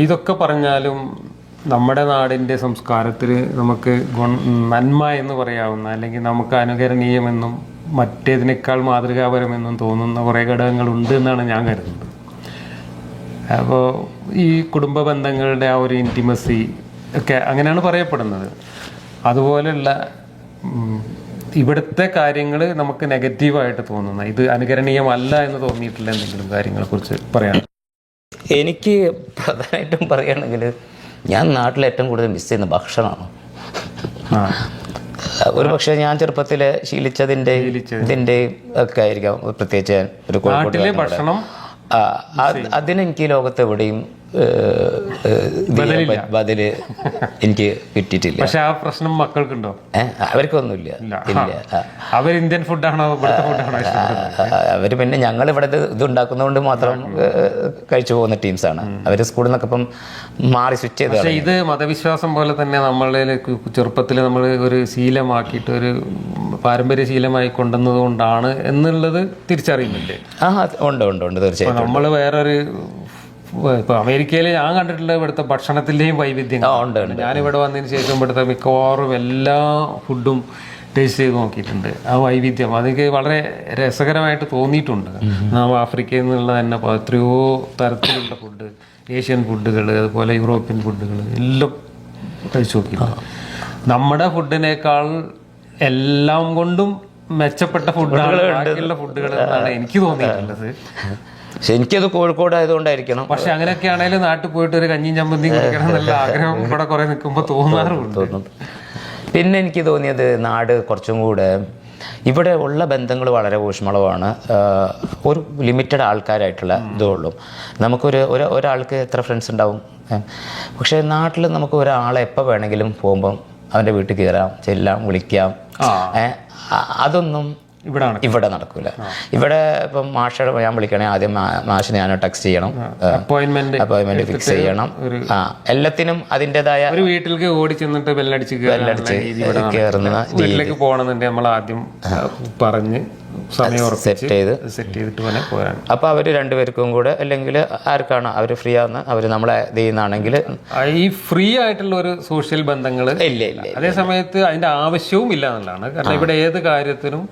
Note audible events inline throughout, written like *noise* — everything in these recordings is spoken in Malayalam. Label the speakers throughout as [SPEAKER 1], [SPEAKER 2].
[SPEAKER 1] ഇതൊക്കെ പറഞ്ഞാലും നമ്മുടെ നാടിന്റെ സംസ്കാരത്തിൽ നമുക്ക് ഗുണ നന്മ എന്ന് പറയാവുന്ന അല്ലെങ്കിൽ നമുക്ക് അനുകരണീയമെന്നും മറ്റേതിനേക്കാൾ മാതൃകാപരമെന്നും തോന്നുന്ന കുറേ ഘടകങ്ങളുണ്ട് എന്നാണ് ഞാൻ കരുതുന്നത്. അപ്പോൾ ഈ കുടുംബ ബന്ധങ്ങളുടെ ആ ഒരു ഇന്റിമസി ഒക്കെ അങ്ങനെയാണ് പറയപ്പെടുന്നത്. അതുപോലെയുള്ള ഇവിടുത്തെ കാര്യങ്ങൾ നമുക്ക് നെഗറ്റീവായിട്ട് തോന്നുന്ന ഇത് അനുകരണീയമല്ല എന്ന് തോന്നിയിട്ടുള്ള എന്തെങ്കിലും കാര്യങ്ങളെക്കുറിച്ച് പറയാം
[SPEAKER 2] എനിക്ക് പ്രധാനമായിട്ടും പറയുകയാണെങ്കിൽ ഞാൻ നാട്ടിൽ ഏറ്റവും കൂടുതൽ മിസ് ചെയ്യുന്ന ഭക്ഷണമാണ്. ഒരു പക്ഷേ ഞാൻ ചെറുപ്പത്തിൽ ശീലിച്ചതിന്റെ ഇതിന്റെ ഒക്കെ ആയിരിക്കാം. പ്രത്യേകിച്ച് ഞാൻ ഒരു കോഴിക്കോട്
[SPEAKER 1] ഭക്ഷണം
[SPEAKER 2] അതിനെനിക്ക് ഈ ബദൽ എനിക്ക് കിട്ടിയിട്ടില്ല.
[SPEAKER 1] പക്ഷെ ആ പ്രശ്നം മക്കൾക്കുണ്ടോ?
[SPEAKER 2] അവർക്കൊന്നുമില്ല. ഇല്ല.
[SPEAKER 1] അവർ ഇന്ത്യൻ ഫുഡാണോ
[SPEAKER 2] അവർ പിന്നെ ഞങ്ങൾ ഇവിടെ ഇത് ഉണ്ടാക്കുന്നതുകൊണ്ട് മാത്രം കഴിച്ചു പോകുന്ന ടീംസാണ്. അവർ സ്കൂളിൽ നിന്നൊക്കെ ഇപ്പം മാറി സ്വിച്ച് ചെയ്ത്
[SPEAKER 1] പക്ഷേ ഇത് മതവിശ്വാസം പോലെ തന്നെ നമ്മളിൽ ചെറുപ്പത്തിൽ നമ്മൾ ഒരു ശീലമാക്കിയിട്ട് ഒരു പാരമ്പര്യ ശീലമായി കൊണ്ടുവന്നത് കൊണ്ടാണ് എന്നുള്ളത് തിരിച്ചറിയുന്നില്ലേ
[SPEAKER 2] ആ ഉണ്ട് ഉണ്ട് ഉണ്ട് തീർച്ചയായും
[SPEAKER 1] നമ്മൾ വേറൊരു ഇപ്പൊ അമേരിക്കയിൽ ഞാൻ കണ്ടിട്ടുള്ള ഇവിടുത്തെ ഭക്ഷണത്തിന്റെയും വൈവിധ്യം
[SPEAKER 2] ഉണ്ട് ഞാൻ
[SPEAKER 1] ഞാനിവിടെ വന്നതിന് ശേഷം ഇവിടുത്തെ മിക്കവാറും എല്ലാ ഫുഡും ടേസ്റ്റ് ചെയ്ത് നോക്കിയിട്ടുണ്ട്. ആ വൈവിധ്യം. അതെനിക്ക് വളരെ രസകരമായിട്ട് തോന്നിയിട്ടുണ്ട്. നാം ആഫ്രിക്കയിൽ നിന്നുള്ള തന്നെ എത്രയോ തരത്തിലുള്ള ഫുഡ് ഏഷ്യൻ ഫുഡുകൾ അതുപോലെ യൂറോപ്യൻ ഫുഡുകൾ എല്ലാം കഴിച്ചു നോക്കിയിട്ടുണ്ട്. നമ്മുടെ ഫുഡിനേക്കാൾ എല്ലാം കൊണ്ടും മെച്ചപ്പെട്ട ഫുഡുകൾ ഫുഡുകൾ എന്നാണ് എനിക്ക് തോന്നിയിട്ടുള്ളത്.
[SPEAKER 2] പക്ഷെ എനിക്കത് കോഴിക്കോട് ആയതുകൊണ്ടായിരിക്കണം.
[SPEAKER 1] പക്ഷെ അങ്ങനെയൊക്കെ ആണെങ്കിലും നാട്ടിൽ പോയിട്ട് ഒരു കഞ്ഞിയും ചമ്മന്തിയും കുടിക്കണം എന്നുള്ള ആഗ്രഹം ഇവിടെ കുറെ നിൽക്കുമ്പോൾ തോന്നാറുണ്ട്.
[SPEAKER 2] പിന്നെ എനിക്ക് തോന്നിയത് നാട് കുറച്ചും കൂടെ ഇവിടെ ഉള്ള ബന്ധങ്ങൾ വളരെ ഊഷ്മളമാണ് ഒരു ലിമിറ്റഡ് ആൾക്കാരായിട്ടുള്ള ഇതേ ഉള്ളൂ. നമുക്കൊരു ഒരു ഒരാൾക്ക് എത്ര ഫ്രണ്ട്സ് ഉണ്ടാവും? പക്ഷേ നാട്ടിൽ നമുക്ക് ഒരാളെ എപ്പോൾ വേണമെങ്കിലും പോകുമ്പം അവന്റെ വീട്ടിൽ കയറാം ചെല്ലാം വിളിക്കാം. അതൊന്നും
[SPEAKER 1] ഇവിടാണ്
[SPEAKER 2] ഇവിടെ നടക്കൂല. ഇവിടെ ഇപ്പം മാഷ ഞാൻ വിളിക്കണേ ആദ്യം മാഷ് മാഷിനെ ഞാൻ ടെക്സ്റ്റ് ചെയ്യണം.
[SPEAKER 1] അപ്പോയിന്റ്മെന്റ്
[SPEAKER 2] അപ്പോയിന്റ്മെന്റ് ഫിക്സ് ചെയ്യണം. ആ. എല്ലാത്തിനും അതിന്റെതായ
[SPEAKER 1] ഒരു വീട്ടിലേക്ക് ഓടി ചെന്നിട്ട് ബെല്ലടിച്ച്
[SPEAKER 2] ബെല്ലടിച്ച് കയറുന്ന
[SPEAKER 1] വീട്ടിലേക്ക് പോകണമെന്നുണ്ടെങ്കിൽ നമ്മൾ ആദ്യം പറഞ്ഞ്
[SPEAKER 2] സെറ്റ് ചെയ്ത്.
[SPEAKER 1] സെറ്റ് ചെയ്തിട്ട് വേണേ പോരാൻ.
[SPEAKER 2] അപ്പോൾ അവർ രണ്ടുപേർക്കും കൂടെ അല്ലെങ്കിൽ ആർക്കാണ് അവർ ഫ്രീ ആവുന്ന അവർ നമ്മളെ ഇത് ചെയ്യുന്നതാണെങ്കിൽ
[SPEAKER 1] ഈ ഫ്രീ ആയിട്ടുള്ള ഒരു സോഷ്യൽ ബന്ധങ്ങൾ
[SPEAKER 2] ഇല്ല ഇല്ല
[SPEAKER 1] അതേ സമയത്ത് അതിന്റെ ആവശ്യവും ഇല്ല എന്നുള്ളതാണ്. കാരണം ഇവിടെ ഏത് കാര്യത്തിനും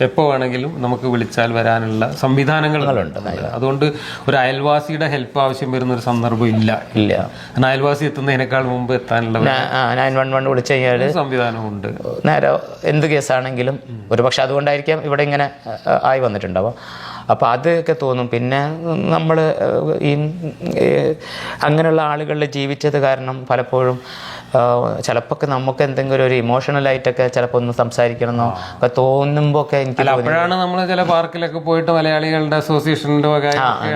[SPEAKER 1] എപ്പോൾ വേണമെങ്കിലും നമുക്ക് വിളിച്ചാൽ വരാനുള്ള സംവിധാനങ്ങളുണ്ട്. അതുകൊണ്ട് ഒരു അയൽവാസിയുടെ ഹെൽപ്പ് ആവശ്യം വരുന്ന ഒരു സന്ദർഭം ഇല്ല.
[SPEAKER 2] ഇല്ല.
[SPEAKER 1] കാരണം അയൽവാസി എത്തുന്നതിനേക്കാൾ മുമ്പ് എത്താനുള്ള
[SPEAKER 2] നയൻ വൺ വൺ വിളിച്ചു കഴിഞ്ഞാൽ
[SPEAKER 1] സംവിധാനമുണ്ട്
[SPEAKER 2] നേരെ എന്ത് കേസാണെങ്കിലും ഒരു പക്ഷെ അതുകൊണ്ടായിരിക്കാം ഇവിടെ ഇങ്ങനെ ആയി വന്നിട്ടുണ്ടാവാം അപ്പോൾ അതൊക്കെ തോന്നും. പിന്നെ നമ്മൾ ഈ അങ്ങനെയുള്ള ആളുകളിൽ ജീവിച്ചത് കാരണം പലപ്പോഴും ചിലപ്പോൾ നമുക്ക് എന്തെങ്കിലും ഒരു ഇമോഷണൽ ഇമോഷണലായിട്ടൊക്കെ ചിലപ്പോൾ ഒന്ന് സംസാരിക്കണമെന്നോ ഒക്കെ തോന്നുമ്പോൾ ഒക്കെ എനിക്ക്
[SPEAKER 1] അപ്പോഴാണ് നമ്മൾ ചില പാർക്കിലൊക്കെ പോയിട്ട് മലയാളികളുടെ വക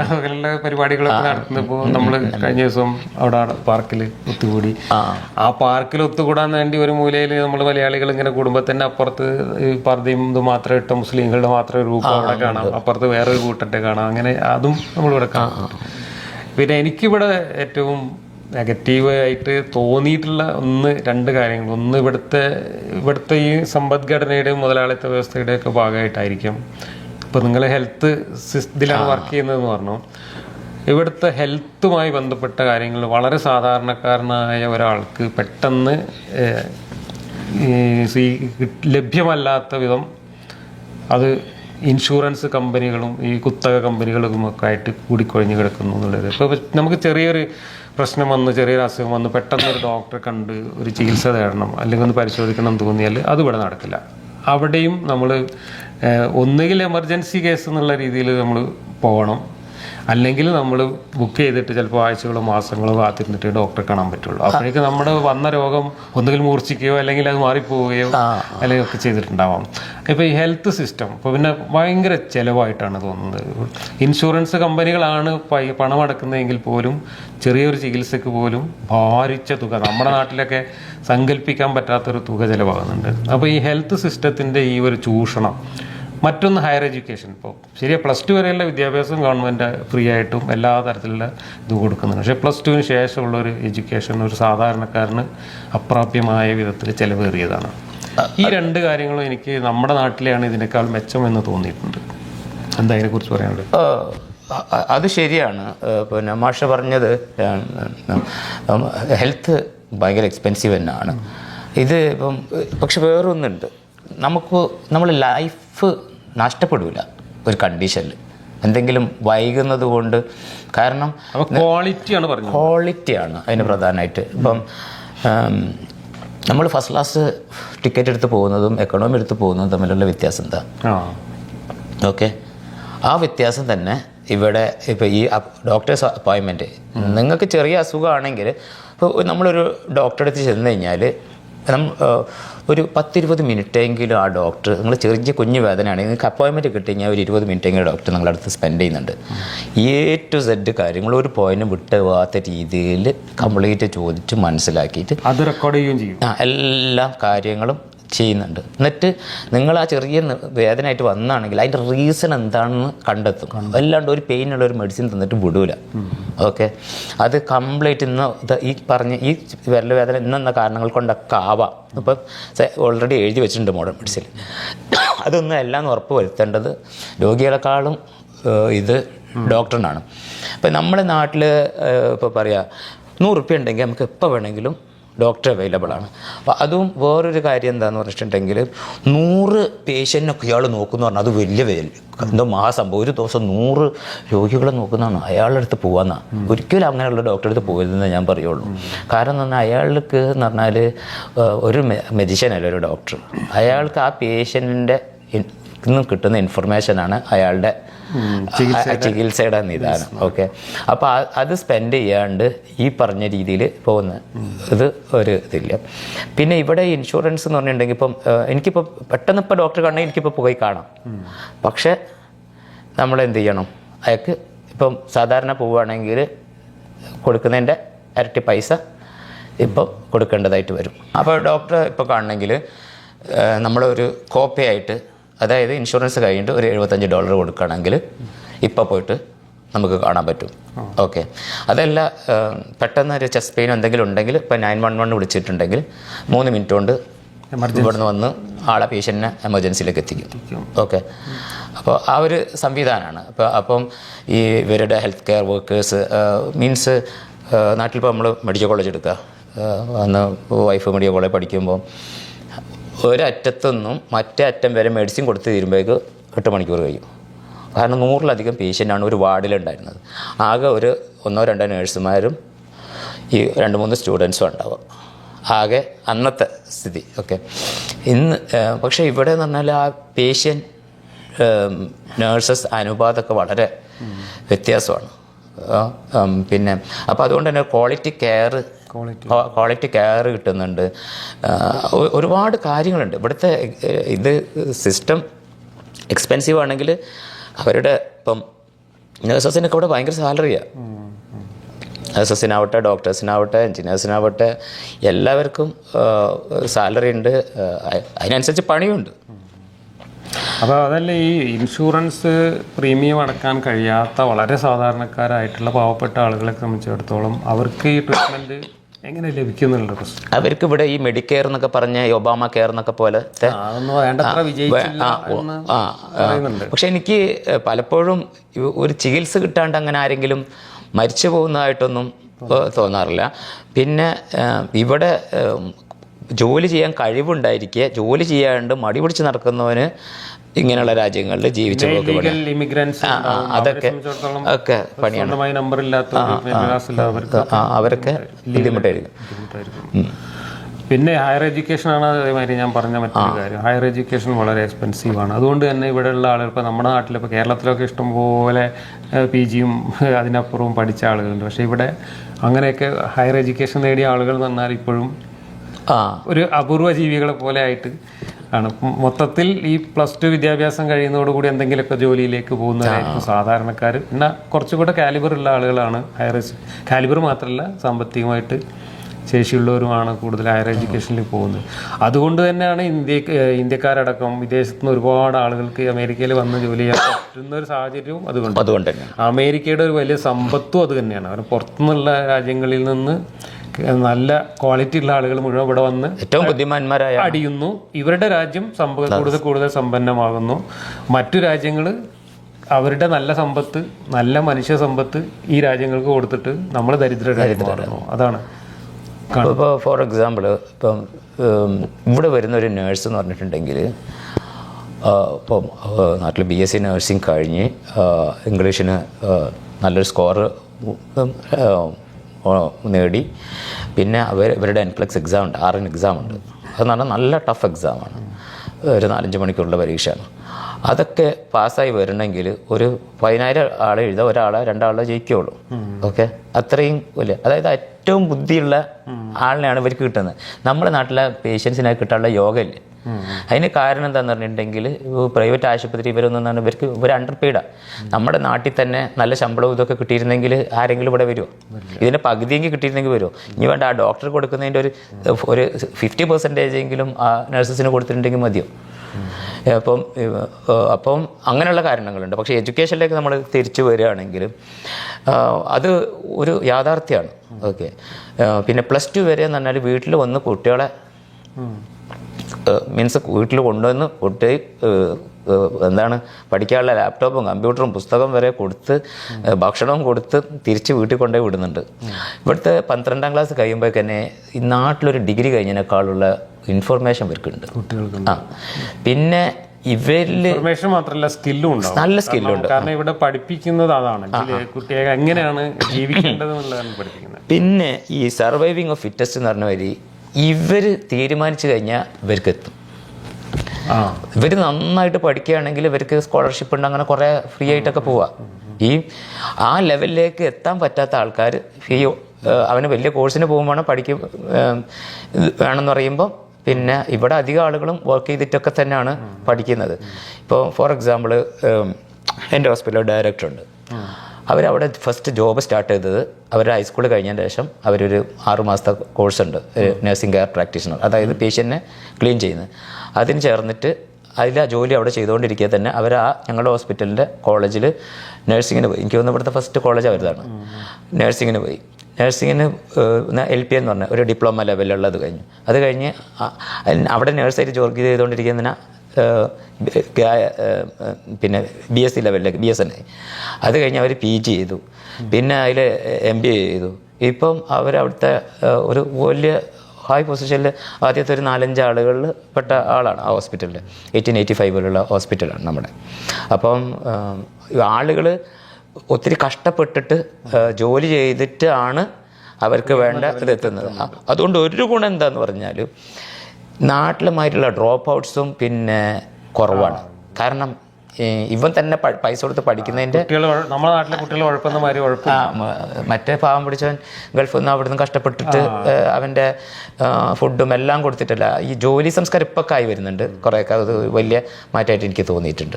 [SPEAKER 1] അങ്ങനെയുള്ള പരിപാടികളൊക്കെ നടത്തുന്നപ്പോൾ നമ്മൾ കഴിഞ്ഞ ദിവസം അവിടെ പാർക്കിൽ ഒത്തുകൂടി. ആ. പാർക്കിൽ ഒത്തുകൂടാൻ വേണ്ടി ഒരു മൂലയിൽ നമ്മൾ മലയാളികൾ ഇങ്ങനെ കുടുംബത്തിന്റെ അപ്പുറത്ത് ഈ പർദ്ദയും ഇത് മാത്രം ഇട്ട മുസ്ലിങ്ങളുടെ മാത്രം ഒരു ഗ്രൂപ്പ് അവിടെ കാണാം. അപ്പുറത്ത് വേറൊരു കൂട്ടത്തെ കാണാം. അങ്ങനെ അതും നമ്മളിവിടെ കാണാം പിന്നെ എനിക്കിവിടെ ഏറ്റവും നെഗറ്റീവ് ആയിട്ട് തോന്നിയിട്ടുള്ള ഒന്ന് രണ്ട് കാര്യങ്ങൾ. ഒന്ന് ഇവിടുത്തെ ഇവിടുത്തെ ഈ സമ്പദ്ഘടനയുടെയും മുതലാളിത്ത വ്യവസ്ഥയുടെ ഒക്കെ ഭാഗമായിട്ടായിരിക്കും. ഇപ്പം നിങ്ങൾ ഹെൽത്ത് ഇതിലാണ് വർക്ക് ചെയ്യുന്നതെന്ന് പറഞ്ഞു. ഇവിടുത്തെ ഹെൽത്തുമായി ബന്ധപ്പെട്ട കാര്യങ്ങൾ വളരെ സാധാരണക്കാരനായ ഒരാൾക്ക് പെട്ടെന്ന് ലഭ്യമല്ലാത്ത വിധം അത് ഇൻഷുറൻസ് കമ്പനികളും ഈ കുത്തക കമ്പനികളും ഒക്കെ ആയിട്ട് കൂടിക്കൊഴിഞ്ഞ് കിടക്കുന്നു എന്നുള്ളത്. ഇപ്പോൾ നമുക്ക് ചെറിയൊരു പ്രശ്നം വന്ന് ചെറിയൊരു അസുഖം വന്ന് പെട്ടെന്ന് ഒരു ഡോക്ടറെ കണ്ട് ഒരു ചികിത്സ തേടണം അല്ലെങ്കിൽ ഒന്ന് പരിശോധിക്കണം എന്ന് തോന്നിയാൽ അത് ഇവിടെ നടക്കില്ല. അവിടെയും നമ്മൾ ഒന്നുകിൽ എമർജൻസി കേസ് എന്നുള്ള രീതിയിൽ നമ്മൾ പോകണം. അല്ലെങ്കിൽ നമ്മൾ ബുക്ക് ചെയ്തിട്ട് ചിലപ്പോൾ ആഴ്ചകളോ മാസങ്ങളോ കാത്തിരുന്നിട്ട് ഡോക്ടറെ കാണാൻ പറ്റുള്ളൂ. അപ്പോഴേക്ക് നമ്മുടെ വന്ന രോഗം ഒന്നുകിൽ മൂർച്ഛിക്കുകയോ അല്ലെങ്കിൽ അത് മാറിപ്പോവുകയോ അല്ലെങ്കിൽ ഒക്കെ ചെയ്തിട്ടുണ്ടാവാം. ഇപ്പോൾ ഈ ഹെൽത്ത് സിസ്റ്റം ഇപ്പോൾ പിന്നെ ഭയങ്കര ചിലവായിട്ടാണ് തോന്നുന്നത്. ഇൻഷുറൻസ് കമ്പനികളാണ് പണം അടക്കുന്നതെങ്കിൽ പോലും ചെറിയൊരു ചികിത്സക്ക് പോലും ഭാരിച്ച തുക നമ്മുടെ നാട്ടിലൊക്കെ സങ്കല്പിക്കാൻ പറ്റാത്തൊരു തുക ചിലവാകുന്നുണ്ട്. അപ്പോൾ ഈ ഹെൽത്ത് സിസ്റ്റത്തിന്റെ ഈ ഒരു ചൂഷണം മറ്റൊന്ന് ഹയർ എഡ്യൂക്കേഷൻ ഇപ്പോൾ ശരി പ്ലസ് ടു വരെയുള്ള വിദ്യാഭ്യാസം ഗവൺമെന്റ് ഫ്രീ ആയിട്ടും എല്ലാ തരത്തിലുള്ള ഇത് കൊടുക്കുന്നുണ്ട്. പക്ഷേ പ്ലസ് ടുവിന് ശേഷമുള്ള ഒരു എഡ്യൂക്കേഷൻ ഒരു സാധാരണക്കാരന് അപ്രാപ്യമായ വിധത്തിൽ ചിലവേറിയതാണ്. ഈ രണ്ട് കാര്യങ്ങളും എനിക്ക് നമ്മുടെ നാട്ടിലെയാണ് ഇതിനേക്കാൾ മെച്ചം എന്ന് തോന്നിയിട്ടുണ്ട്. എന്താ അതിനെക്കുറിച്ച് പറയാനുള്ളത്?
[SPEAKER 2] അത് ശരിയാണ്. പിന്നെ മാഷ പറഞ്ഞത് ഹെൽത്ത് ഭയങ്കര എക്സ്പെൻസീവ് തന്നെയാണ്. ഇത് ഇപ്പം പക്ഷെ വേറൊന്നുണ്ട്. നമുക്ക് നമ്മൾ ലൈഫ് നഷ്ടപ്പെടില്ല ഒരു കണ്ടീഷനിൽ എന്തെങ്കിലും വൈകുന്നത് കൊണ്ട് കാരണം
[SPEAKER 1] ക്വാളിറ്റിയാണ് പറഞ്ഞത്.
[SPEAKER 2] ക്വാളിറ്റിയാണ് അതിന് പ്രധാനമായിട്ട്. ഇപ്പം നമ്മൾ ഫസ്റ്റ് ക്ലാസ് ടിക്കറ്റ് എടുത്ത് പോകുന്നതും എക്കണോമി എടുത്ത് പോകുന്നതും തമ്മിലുള്ള വ്യത്യാസം എന്താ? ഓക്കെ? ആ വ്യത്യാസം തന്നെ ഇവിടെ ഇപ്പോൾ ഈ ഡോക്ടേഴ്സ് അപ്പോയിൻമെന്റ് നിങ്ങൾക്ക് ചെറിയ അസുഖമാണെങ്കിൽ ഇപ്പോൾ നമ്മളൊരു ഡോക്ടറെ അടുത്ത് ചെന്ന് കഴിഞ്ഞാൽ ഒരു പത്തിരുപത് മിനിറ്റെങ്കിലും ആ ഡോക്ടർ നിങ്ങൾ ചെറിയ കുഞ്ഞു വേദനയാണെങ്കിൽ നിങ്ങൾക്ക് അപ്പോയിൻമെന്റ് കിട്ടി കഴിഞ്ഞാൽ ഒരു ഇരുപത് മിനിറ്റെങ്കിലും ഡോക്ടർ നിങ്ങളുടെ അടുത്ത് സ്പെൻഡ് ചെയ്യുന്നുണ്ട്. എ ടു സെഡ് കാര്യങ്ങൾ ഒരു പോയിന്റ് വിട്ട് പോകാത്ത രീതിയിൽ കംപ്ലീറ്റ് ചോദിച്ച് മനസ്സിലാക്കിയിട്ട്
[SPEAKER 1] അത് റെക്കോർഡ് ചെയ്യുകയും ചെയ്യും.
[SPEAKER 2] ആ എല്ലാ കാര്യങ്ങളും ചെയ്യുന്നുണ്ട്. എന്നിട്ട് നിങ്ങൾ ആ ചെറിയ വേദനയായിട്ട് വന്നാണെങ്കിൽ അതിന്റെ റീസൺ എന്താണെന്ന് കണ്ടെത്തും. അല്ലാണ്ട് ഒരു പെയിൻ ഉള്ള ഒരു മെഡിസിൻ തന്നിട്ട് വിടൂല. ഓക്കെ അത് കംപ്ലീറ്റ് ഇന്ന് ഈ പറഞ്ഞ ഈ വിരൽ വേദന ഇന്നെന്ന കാരണങ്ങൾ കൊണ്ടൊക്കെ ആവാം. ഇപ്പം ഓൾറെഡി എഴുതി വെച്ചിട്ടുണ്ട് മോഡേൺ മെഡിസിൻ അതൊന്നും എല്ലാം ഉറപ്പ് വരുത്തേണ്ടത് രോഗികളെക്കാളും ഇത് ഡോക്ടറിനാണ് അപ്പം നമ്മുടെ നാട്ടിൽ ഇപ്പോൾ പറയുക നൂറുപ്യ ഉണ്ടെങ്കിൽ നമുക്ക് എപ്പോൾ വേണമെങ്കിലും ഡോക്ടർ അവൈലബിൾ ആണ്. അപ്പോൾ അതും വേറൊരു കാര്യം എന്താണെന്ന് പറഞ്ഞിട്ടുണ്ടെങ്കിൽ നൂറ് പേഷ്യന്റിനൊക്കെ ഇയാൾ നോക്കുന്നു പറഞ്ഞാൽ അത് വലിയ വേൽ എന്തോ മഹാസംഭവം ഒരു ദിവസം നൂറ് രോഗികളെ നോക്കുന്നതാണ് അയാളുടെ അടുത്ത് പോകാമെന്നാണ് ഒരിക്കലും അങ്ങനെയുള്ള ഡോക്ടറെ അടുത്ത് പോയതെന്ന് ഞാൻ പറയുള്ളൂ. കാരണം എന്ന് പറഞ്ഞാൽ അയാൾക്ക് എന്ന് പറഞ്ഞാൽ ഒരു മെഡിഷൻ അല്ല ഒരു ഡോക്ടർ അയാൾക്ക് ആ പേഷ്യന്റിന്റെ നിന്നും കിട്ടുന്ന ഇൻഫർമേഷനാണ് അയാളുടെ ചികിത്സയുടെ നിദാനം. ഓക്കെ. അപ്പോൾ അത് സ്പെൻഡ് ചെയ്യാണ്ട് ഈ പറഞ്ഞ രീതിയിൽ പോകുന്ന ഇത് ഒരു ഇതില്ല. പിന്നെ ഇവിടെ ഇൻഷുറൻസ് എന്ന് പറഞ്ഞിട്ടുണ്ടെങ്കിൽ ഇപ്പം എനിക്കിപ്പോൾ പെട്ടെന്ന് ഇപ്പോൾ ഡോക്ടർ കാണണമെങ്കിൽ എനിക്കിപ്പോൾ പോയി കാണാം. പക്ഷേ നമ്മൾ എന്ത് ചെയ്യണം? അയാൾക്ക് ഇപ്പം സാധാരണ പോവുകയാണെങ്കിൽ കൊടുക്കുന്നതിന്റെ ഇരട്ടി പൈസ ഇപ്പം കൊടുക്കേണ്ടതായിട്ട് വരും. അപ്പോൾ ഡോക്ടറെ ഇപ്പോൾ കാണണമെങ്കിൽ നമ്മളൊരു കോപ്പി ആയിട്ട് അതായത് ഇൻഷുറൻസ് കഴിഞ്ഞിട്ട് ഒരു എഴുപത്തഞ്ച് ഡോളർ കൊടുക്കുകയാണെങ്കിൽ ഇപ്പോൾ പോയിട്ട് നമുക്ക് കാണാൻ പറ്റും. ഓക്കെ. അതല്ല പെട്ടെന്ന് ഒരു ചെസ്റ്റ് പെയിൻ എന്തെങ്കിലും ഉണ്ടെങ്കിൽ ഇപ്പോൾ നയൻ വൺ വൺ വിളിച്ചിട്ടുണ്ടെങ്കിൽ മൂന്ന് മിനിറ്റ് കൊണ്ട് ഇവിടുന്ന് വന്ന് ആളെ പേഷ്യന്റിനെ എമർജൻസിയിലേക്ക് എത്തിക്കും. ഓക്കെ. അപ്പോൾ ആ ഒരു സംവിധാനമാണ്. അപ്പോൾ അപ്പം ഈ ഇവരുടെ ഹെൽത്ത് കെയർ വർക്കേഴ്സ് മീൻസ് നാട്ടിലിപ്പോൾ നമ്മൾ മെഡിക്കൽ കോളേജ് എടുക്കുക അന്ന് വൈഫ് മെഡിക്കൽ കോളേജ് പഠിക്കുമ്പോൾ ഒരറ്റത്തുനിന്നും മറ്റേ അറ്റം വരെ മെഡിസിൻ കൊടുത്ത് തീരുമ്പോഴേക്ക് എട്ട് മണിക്കൂർ കഴിയും. കാരണം നൂറിലധികം പേഷ്യന്റാണ് ഒരു വാർഡിലുണ്ടായിരുന്നത്. ആകെ ഒരു ഒന്നോ രണ്ടോ നേഴ്സുമാരും ഈ രണ്ട് മൂന്ന് സ്റ്റുഡൻസും ഉണ്ടാവുക. ആകെ അന്നത്തെ സ്ഥിതി. ഓക്കെ ഇന്ന് പക്ഷേ ഇവിടെ എന്ന് പറഞ്ഞാൽ ആ പേഷ്യൻ നേഴ്സസ് അനുപാതമൊക്കെ വളരെ വ്യത്യാസമാണ്. പിന്നെ അപ്പോൾ അതുകൊണ്ട് തന്നെ ക്വാളിറ്റി കെയർ ക്വാളിറ്റി കെയർ കിട്ടുന്നുണ്ട്. ഒരുപാട് കാര്യങ്ങളുണ്ട്. ഇവിടുത്തെ ഇത് സിസ്റ്റം എക്സ്പെൻസീവ് ആണെങ്കിൽ അവരുടെ ഇപ്പം നേഴ്സസിനൊക്കെ ഇവിടെ ഭയങ്കര സാലറിയാണ് നേഴ്സസിനാവട്ടെ ഡോക്ടേഴ്സിനാവട്ടെ എൻജിനീയേഴ്സിനാവട്ടെ എല്ലാവർക്കും സാലറി ഉണ്ട്. അതിനനുസരിച്ച് പണിയുണ്ട്.
[SPEAKER 1] അപ്പോൾ അതല്ല ഈ ഇൻഷുറൻസ് പ്രീമിയം അടക്കാൻ കഴിയാത്ത വളരെ സാധാരണക്കാരായിട്ടുള്ള പാവപ്പെട്ട ആളുകളെ സംബന്ധിച്ചിടത്തോളം അവർക്ക് ഈ ട്രീറ്റ്മെന്റ് എങ്ങനെ പ്രശ്നം?
[SPEAKER 2] അവർക്ക് ഇവിടെ ഈ മെഡിക്കെയർ എന്നൊക്കെ പറഞ്ഞ ഈ ഒബാമ കെയർ എന്നൊക്കെ
[SPEAKER 1] പോലെ
[SPEAKER 2] പക്ഷെ എനിക്ക് പലപ്പോഴും ഒരു ചികിത്സ കിട്ടാണ്ട് അങ്ങനെ ആരെങ്കിലും മരിച്ചു പോകുന്നതായിട്ടൊന്നും തോന്നാറില്ല. പിന്നെ ഇവിടെ ജോലി ചെയ്യാൻ കഴിവുണ്ടായിരിക്കുക ജോലി ചെയ്യാണ്ട് മടി പിടിച്ച് നടക്കുന്നവന് ഇങ്ങനെയുള്ള രാജ്യങ്ങളിൽ ജീവിച്ചു അതൊക്കെ ഒക്കെ പണിയാണ്. അവരൊക്കെ ബുദ്ധിമുട്ടായിരിക്കും.
[SPEAKER 1] പിന്നെ ഹയർ എഡ്യൂക്കേഷൻ ആണ് അതേമാതിരി ഞാൻ പറഞ്ഞ മറ്റൊരു കാര്യം. ഹയർ എഡ്യൂക്കേഷൻ വളരെ എക്സ്പെൻസീവ് ആണ്. അതുകൊണ്ട് തന്നെ ഇവിടെയുള്ള ആളുകൾ ഇപ്പോൾ നമ്മുടെ നാട്ടിൽ ഇപ്പോൾ കേരളത്തിലൊക്കെ ഇഷ്ടംപോലെ പി ജിയും അതിനപ്പുറവും പഠിച്ച ആളുകളുണ്ട്. പക്ഷേ ഇവിടെ അങ്ങനെയൊക്കെ ഹയർ എഡ്യൂക്കേഷൻ നേടിയ ആളുകൾ എന്ന് പറഞ്ഞാൽ ഇപ്പോഴും ഒരു അപൂർവ ജീവികളെ പോലെ ആയിട്ട് ആണ്. മൊത്തത്തിൽ ഈ പ്ലസ് ടു വിദ്യാഭ്യാസം കഴിയുന്നതോടുകൂടി എന്തെങ്കിലുമൊക്കെ ജോലിയിലേക്ക് പോകുന്നതായിരിക്കും സാധാരണക്കാർ പിന്നെ കുറച്ചുകൂടെ കാലിബർ ഉള്ള ആളുകളാണ്. ഹയർ കാലിബർ മാത്രമല്ല സാമ്പത്തികമായിട്ട് ശേഷിയുള്ളവരുമാണ് കൂടുതൽ ഹയർ എഡ്യൂക്കേഷനിൽ പോകുന്നത്. അതുകൊണ്ട് തന്നെയാണ് ഇന്ത്യ ഇന്ത്യക്കാരടക്കം വിദേശത്ത് നിന്ന് ഒരുപാട് ആളുകൾക്ക് അമേരിക്കയിൽ വന്ന് ജോലി ചെയ്യാൻ പറ്റുന്ന ഒരു സാഹചര്യവും അതുകൊണ്ട്.
[SPEAKER 2] അതുകൊണ്ട്
[SPEAKER 1] അമേരിക്കയുടെ ഒരു വലിയ സമ്പത്തും അത് തന്നെയാണ്. കാരണം പുറത്തുനിന്നുള്ള രാജ്യങ്ങളിൽ നിന്ന് നല്ല ക്വാളിറ്റി ഉള്ള ആളുകൾ മുഴുവൻ ഇവിടെ വന്ന്
[SPEAKER 2] ഏറ്റവും ബുദ്ധിമാന്മാരായ
[SPEAKER 1] അടിയുന്നു. ഇവരുടെ രാജ്യം സമ്പ കൂടുതൽ കൂടുതൽ സമ്പന്നമാകുന്നു. മറ്റു രാജ്യങ്ങൾ അവരുടെ നല്ല സമ്പത്ത് നല്ല മനുഷ്യ സമ്പത്ത് ഈ രാജ്യങ്ങൾക്ക് കൊടുത്തിട്ട് നമ്മൾ ദരിദ്ര മാറുന്നു. അതാണ്.
[SPEAKER 2] ഇപ്പോൾ ഫോർ എക്സാമ്പിൾ ഇപ്പം ഇവിടെ വരുന്ന ഒരു നേഴ്സ് എന്ന് പറഞ്ഞിട്ടുണ്ടെങ്കിൽ ഇപ്പം നാട്ടിൽ ബി എസ് സി നഴ്സിംഗ് കഴിഞ്ഞ് ഇംഗ്ലീഷിന് നല്ലൊരു സ്കോർ നേടി. പിന്നെ അവർ ഇവരുടെ എൻക്ലക്സ് എക്സാം ഉണ്ട് ആർ എൻ എക്സാം ഉണ്ട്. അതെന്ന് പറഞ്ഞാൽ നല്ല ടഫ് എക്സാമാണ് ഒരു നാലഞ്ച് മണിക്കൂറുള്ള പരീക്ഷയാണ്. അതൊക്കെ പാസ്സായി വരണമെങ്കിൽ ഒരു പതിനായിരം ആളെ എഴുതാം ഒരാളെ രണ്ടാളെ ജയിക്കുകയുള്ളൂ ഓക്കെ? അത്രയും വലിയ അതായത് ഏറ്റവും ബുദ്ധിയുള്ള ആളിനെയാണ് ഇവർക്ക് കിട്ടുന്നത്. നമ്മുടെ നാട്ടിലെ പേഷ്യൻസിനെ കിട്ടാനുള്ള യോഗമില്ല അതിന് കാരണം എന്താണെന്ന് പറഞ്ഞിട്ടുണ്ടെങ്കിൽ പ്രൈവറ്റ് ആശുപത്രി ഇവരൊന്നും ഇവർക്ക് ഇവർ അണ്ടർ പെയ്ഡാണ് നമ്മുടെ നാട്ടിൽ തന്നെ നല്ല ശമ്പളവും ഇതൊക്കെ കിട്ടിയിരുന്നെങ്കിൽ ആരെങ്കിലും ഇവിടെ വരുമോ ഇതിന്റെ പകുതിയെങ്കിൽ കിട്ടിയിരുന്നെങ്കിൽ വരുമോ ഇനി വേണ്ട ആ ഡോക്ടർ കൊടുക്കുന്നതിന്റെ ഒരു ഒരു ഫിഫ്റ്റി പെർസെന്റേജ് എങ്കിലും ആ നഴ്സസിന് കൊടുത്തിട്ടുണ്ടെങ്കിൽ മതിയോ? അപ്പം അപ്പം അങ്ങനെയുള്ള കാരണങ്ങളുണ്ട്. പക്ഷേ എഡ്യൂക്കേഷനിലേക്ക് നമ്മൾ തിരിച്ചു വരികയാണെങ്കിൽ അത് ഒരു യാഥാർത്ഥ്യമാണ്. ഓക്കെ. പിന്നെ പ്ലസ് ടു വരെ എന്ന് പറഞ്ഞാൽ വീട്ടിൽ വന്ന് കുട്ടികളെ മീൻസ് വീട്ടിൽ കൊണ്ടുവന്ന് കുട്ടി എന്താണ് പഠിക്കാനുള്ള ലാപ്ടോപ്പും കമ്പ്യൂട്ടറും പുസ്തകം വരെ കൊടുത്ത് ഭക്ഷണവും കൊടുത്ത് തിരിച്ച് വീട്ടിൽ കൊണ്ടുപോയി വിടുന്നുണ്ട്. ഇവിടുത്തെ പന്ത്രണ്ടാം ക്ലാസ് കഴിയുമ്പോൾ തന്നെ ഈ നാട്ടിലൊരു ഡിഗ്രി കഴിഞ്ഞതിനേക്കാളുള്ള ഇൻഫർമേഷൻ ഇവർക്കുണ്ട്. ആ പിന്നെ ഇവരിൽ
[SPEAKER 1] ഇൻഫർമേഷൻ മാത്രമല്ല സ്കില്ലും ഉണ്ട്
[SPEAKER 2] നല്ല സ്കില്ലുണ്ട്
[SPEAKER 1] കാരണം ഇവിടെ പഠിപ്പിക്കുന്നത് അതാണ്. കുട്ടിയെ എങ്ങനെയാണ് ജീവിക്കേണ്ടത് പഠിപ്പിക്കുന്നത്.
[SPEAKER 2] പിന്നെ ഈ സർവൈവിങ് ഓഫ് ഫിറ്റസ്റ്റ് എന്ന് പറഞ്ഞ വരി ഇവർ തീരുമാനിച്ചു കഴിഞ്ഞാൽ ഇവർക്ക് എത്തും
[SPEAKER 1] ആ.
[SPEAKER 2] ഇവർ നന്നായിട്ട് പഠിക്കുകയാണെങ്കിൽ ഇവർക്ക് സ്കോളർഷിപ്പ് ഉണ്ട് അങ്ങനെ കുറേ ഫ്രീ ആയിട്ടൊക്കെ പോവാം. ഈ ആ ലെവലിലേക്ക് എത്താൻ പറ്റാത്ത ആൾക്കാർ ഈ അവന് വലിയ കോഴ്സിന് പോകുമ്പോൾ പഠിക്കും വേണമെന്ന് പറയുമ്പോൾ പിന്നെ ഇവിടെ അധികം ആളുകളും വർക്ക് ചെയ്തിട്ടൊക്കെ തന്നെയാണ് പഠിക്കുന്നത്. ഇപ്പോൾ ഫോർ എക്സാമ്പിൾ എന്റെ ഹോസ്പിറ്റലിൽ ഡയറക്ടറുണ്ട് അവരവിടെ ഫസ്റ്റ് ജോബ് സ്റ്റാർട്ട് ചെയ്തത് അവർ ഹൈസ്കൂൾ കഴിഞ്ഞതിന് ശേഷം അവരൊരു ആറു മാസത്തെ കോഴ്സ് ഉണ്ട് നഴ്സിംഗ് കെയർ പ്രാക്ടീഷണർ അതായത് പേഷ്യന്റിനെ ക്ലീൻ ചെയ്യുന്നത്. അതിന് ചേർന്നിട്ട് അതിൽ ആ ജോലി അവിടെ ചെയ്തുകൊണ്ടിരിക്കുക തന്നെ അവർ ആ ഞങ്ങളുടെ ഹോസ്പിറ്റലിന്റെ കോളേജിൽ നഴ്സിങ്ങിന് പോയി. എനിക്ക് തോന്നുന്നു ഇവിടുത്തെ ഫസ്റ്റ് കോളേജ് അവരുതാണ് നഴ്സിങ്ങിന് പോയി. നഴ്സിങ്ങിന് എൽ പി എന്ന് പറഞ്ഞ ഒരു ഡിപ്ലോമ ലെവലുള്ളത് കഴിഞ്ഞു. അത് കഴിഞ്ഞ് അവിടെ നഴ്സായിട്ട് ജോലി ചെയ്തുകൊണ്ടിരിക്കുന്ന ഏഹ് ഗാ- ഏഹ് പിന്നെ ബി എസ് സി ലെവലിലേക്ക് ബി എസ് എൻ ഐ അത് കഴിഞ്ഞ് അവർ പി ജി ചെയ്തു. പിന്നെ അതിൽ എം ബി എ ചെയ്തു. ഇപ്പം അവരവിടുത്തെ അവിടുത്തെ ഒരു വലിയ ഹൈ പൊസിഷനിൽ ആദ്യത്തെ ഒരു നാലഞ്ച് ആളുകളിൽ പെട്ട ആളാണ് ആ ഹോസ്പിറ്റലിൽ എയ്റ്റീൻ എയ്റ്റി ഫൈവിലുള്ള ഹോസ്പിറ്റലാണ് നമ്മുടെ. അപ്പം ആളുകൾ ഒത്തിരി കഷ്ടപ്പെട്ടിട്ട് ജോലി ചെയ്തിട്ടാണ് അവർക്ക് വേണ്ട ഇതെത്തുന്നത് അതുകൊണ്ട് ഒരു ഗുണം എന്താന്ന് പറഞ്ഞാൽ നാട്ടിലുമായിട്ടുള്ള ഡ്രോപ്പ് ഔട്ട്സും പിന്നെ കുറവാണ്. കാരണം ഇവൻ തന്നെ പൈസ കൊടുത്ത്
[SPEAKER 1] പഠിക്കുന്നതിന്റെ നമ്മുടെ നാട്ടിലെ കുട്ടികൾ ഉഴപ്പുന്ന മാതിരി
[SPEAKER 2] മറ്റേ പാവം പിടിച്ചവൻ ഗൾഫിൽ നിന്ന് അവിടുന്ന് കഷ്ടപ്പെട്ടിട്ട് അവന്റെ ഫുഡും എല്ലാം കൊടുത്തിട്ടല്ല. ഈ ജോലി സംസ്കാരം ഇപ്പൊക്കെ ആയി വരുന്നുണ്ട്. കുറേയൊക്കെ അത് വലിയ മാറ്റമായിട്ട് എനിക്ക് തോന്നിയിട്ടുണ്ട്.